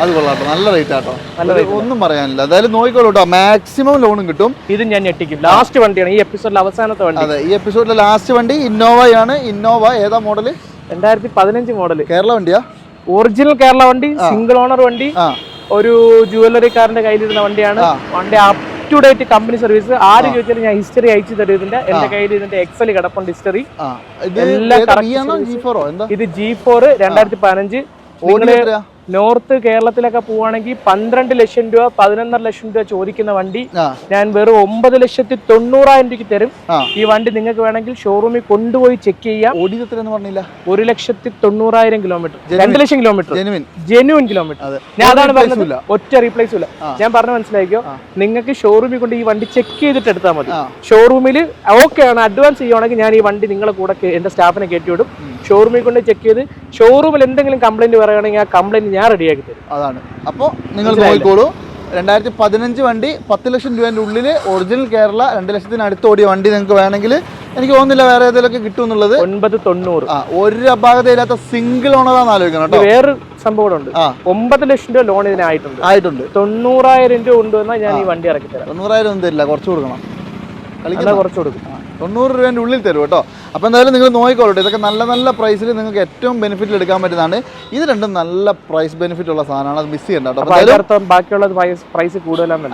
അത് കൊള്ളാട്ടോ നല്ല റേറ്റ് ആട്ടോ നല്ല ഒന്നും പറയാനില്ല. അതായത് നോക്കിക്കോളൂ കേട്ടോ മാക്സിമം ലോണും കിട്ടും. ഇത് ഞാൻ ഞെട്ടിക്കും. ലാസ്റ്റ് വണ്ടിയാണ്. ഈ എപ്പിസോഡിലെ അവസാനത്തെ വണ്ടി. അതെ ഈ എപ്പിസോഡിലെ ലാസ്റ്റ് വണ്ടി ഇന്നോവയാണ് ഇന്നോവ ഏതാ മോഡൽ രണ്ടായിരത്തി പതിനഞ്ച് മോഡൽ കേരള വണ്ടിയാ? ഒറിജിനൽ കേരള വണ്ടി സിംഗിൾ ഓണർ വണ്ടി. ആ. ഒരു ജുവല്ലറിക്കാരന്റെ കയ്യിലിരുന്ന വണ്ടിയാണ്. വണ്ടി up to date company service ആര് ചോദിച്ചാലും ഞാൻ ഹിസ്റ്ററി അയച്ചു തരും ഇതിന്റെ എന്റെ കയ്യിൽ ഇതിന്റെ എക്സൽ കിടപ്പുണ്ട് ഹിസ്റ്ററി ഇത് ജി ഫോർ രണ്ടായിരത്തി പതിനഞ്ച് നോർത്ത് കേരളത്തിലൊക്കെ പോവാണെങ്കിൽ പന്ത്രണ്ട് ലക്ഷം രൂപ പതിനൊന്നര ലക്ഷം രൂപ ചോദിക്കുന്ന വണ്ടി ഞാൻ വെറും ഒമ്പത് ലക്ഷത്തി തൊണ്ണൂറായിരം രൂപയ്ക്ക് തരും. ഈ വണ്ടി നിങ്ങൾക്ക് വേണമെങ്കിൽ ഷോറൂമിൽ കൊണ്ടുപോയി ചെക്ക് ചെയ്യാം. പറഞ്ഞില്ല. ഒരു ലക്ഷത്തി തൊണ്ണൂറായിരം കിലോമീറ്റർ രണ്ട് ലക്ഷം കിലോമീറ്റർ ജെനുവിൻ കിലോമീറ്റർ ഞാൻ അതാണ് പറഞ്ഞത്. ഒറ്റ റീപ്ലേസ് ഇല്ല. ഞാൻ പറഞ്ഞു മനസ്സിലാക്കിയോ നിങ്ങൾക്ക് ഷോറൂമിൽ കൊണ്ട് ഈ വണ്ടി ചെക്ക് ചെയ്തിട്ട് എടുത്താൽ മതി. ഷോറൂമിൽ ഓക്കെ ആണ് അഡ്വാൻസ് ചെയ്യുവാണെങ്കിൽ ഞാൻ ഈ വണ്ടി നിങ്ങളുടെ കൂടെ എന്റെ സ്റ്റാഫിനെ കയറ്റി വിടും. ഷോറൂമിൽ കൊണ്ട് ചെക്ക് ചെയ്ത് ഷോറൂമിൽ എന്തെങ്കിലും കംപ്ലൈന്റ് പറയുകയാണെങ്കിൽ ആ കംപ്ലൈന്റ് ഞാൻ റെഡിയാക്കി തരും. അതാണ്. അപ്പോൾ നിങ്ങൾ നോക്കിക്കോളൂ രണ്ടായിരത്തി പതിനഞ്ച് വണ്ടി പത്ത് ലക്ഷം രൂപേന്റെ ഉള്ളിൽ ഒറിജിനൽ കേരള രണ്ട് ലക്ഷത്തിന് അടുത്ത് ഓടിയ വണ്ടി നിങ്ങൾക്ക് വേണമെങ്കിൽ എനിക്ക് തോന്നുന്നില്ല വേറെ ഏതെങ്കിലുമൊക്കെ കിട്ടും എന്നുള്ളത്. ഒൻപത് തൊണ്ണൂറ്. ആ ഒരു അപാകതയില്ലാത്ത സിംഗിൾ ഓണറാന്ന് ആലോചിക്കണം കേട്ടോ. വേറൊരു സംഭവം ഉണ്ട് ഒമ്പത് ലക്ഷം രൂപ ലോൺ ഇതിനായിട്ടുണ്ട് ആയിട്ടുണ്ട്. തൊണ്ണൂറായിരം രൂപ കൊണ്ടുവന്നാൽ ഞാൻ ഈ വണ്ടി ഇറക്കി തരാം. തൊണ്ണൂറായിരം ഒന്നും തരില്ല കുറച്ച് കൊടുക്കണം. കളിക്കുന്ന കുറച്ച് കൊടുക്കും. തൊണ്ണൂറ് രൂപേന്റെ ഉള്ളിൽ തരും കേട്ടോ. അപ്പോൾ എന്തായാലും നിങ്ങൾ നോക്കിക്കോളൂ ഇതൊക്കെ നല്ല നല്ല പ്രൈസിൽ നിങ്ങൾക്ക് ഏറ്റവും ബെനിഫിറ്റിൽ എടുക്കാൻ പറ്റുന്നതാണ്. ഇത് രണ്ടും നല്ല പ്രൈസ് ബെനിഫിറ്റ് ഉള്ള സാധനമാണ്. അത് മിസ് ചെയ്യണ്ട കേട്ടോ ബാക്കിയുള്ളത് പ്രൈസ്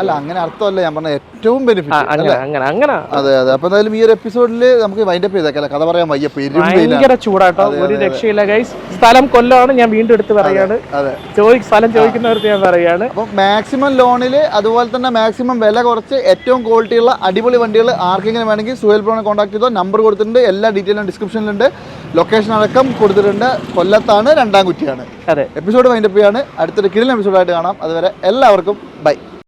അല്ല അങ്ങനെ അർത്ഥമല്ല. ഞാൻ പറഞ്ഞ ഏറ്റവും ബെനിഫിറ്റ് അങ്ങനെ അതെ അതെ. അപ്പോൾ എന്തായാലും ഈ ഒരു എപ്പിസോഡിൽ നമുക്ക് വൈൻഡപ്പ് ചെയ്തേക്കല്ലേ കഥ പറയാൻ വയ്യ ഭയങ്കര ചൂടാട്ടോ ഒരു രക്ഷയില്ല ഗൈസ് സ്ഥലം കൊല്ലമാണ് ഞാൻ വീണ്ടും എടുത്ത് പറയാണ്. സ്ഥലം ചോദിക്കുന്നവർക്ക് ഞാൻ പറയാണ്. മാക്സിമം ലോണിൽ അതുപോലെ തന്നെ മാക്സിമം വില കുറച്ച് ഏറ്റവും ക്വാളിറ്റിയുള്ള അടിപൊളി വണ്ടികൾ ആർക്കെങ്കിലും വേണമെങ്കിൽ സുഹേൽ പ്രോണെ കോൺടാക്ട് ചെയ്തോ നമ്പർ കൊടുത്തിട്ടുണ്ട്. എല്ലാ ഡീറ്റെയിലും ഡിസ്ക്രിപ്ഷനിലുണ്ട്. ലൊക്കേഷൻ അടക്കം കൊടുത്തിട്ടുണ്ട്. കൊല്ലത്താണ് രണ്ടാം കുറ്റിയാണ്. അതെ. എപ്പിസോഡ് വൈൻഡപ്പ് ചെയ്യാണ്. അടുത്തൊരു കിടിലൻ എപ്പിസോഡായിട്ട് കാണാം. അതുവരെ എല്ലാവർക്കും ബൈ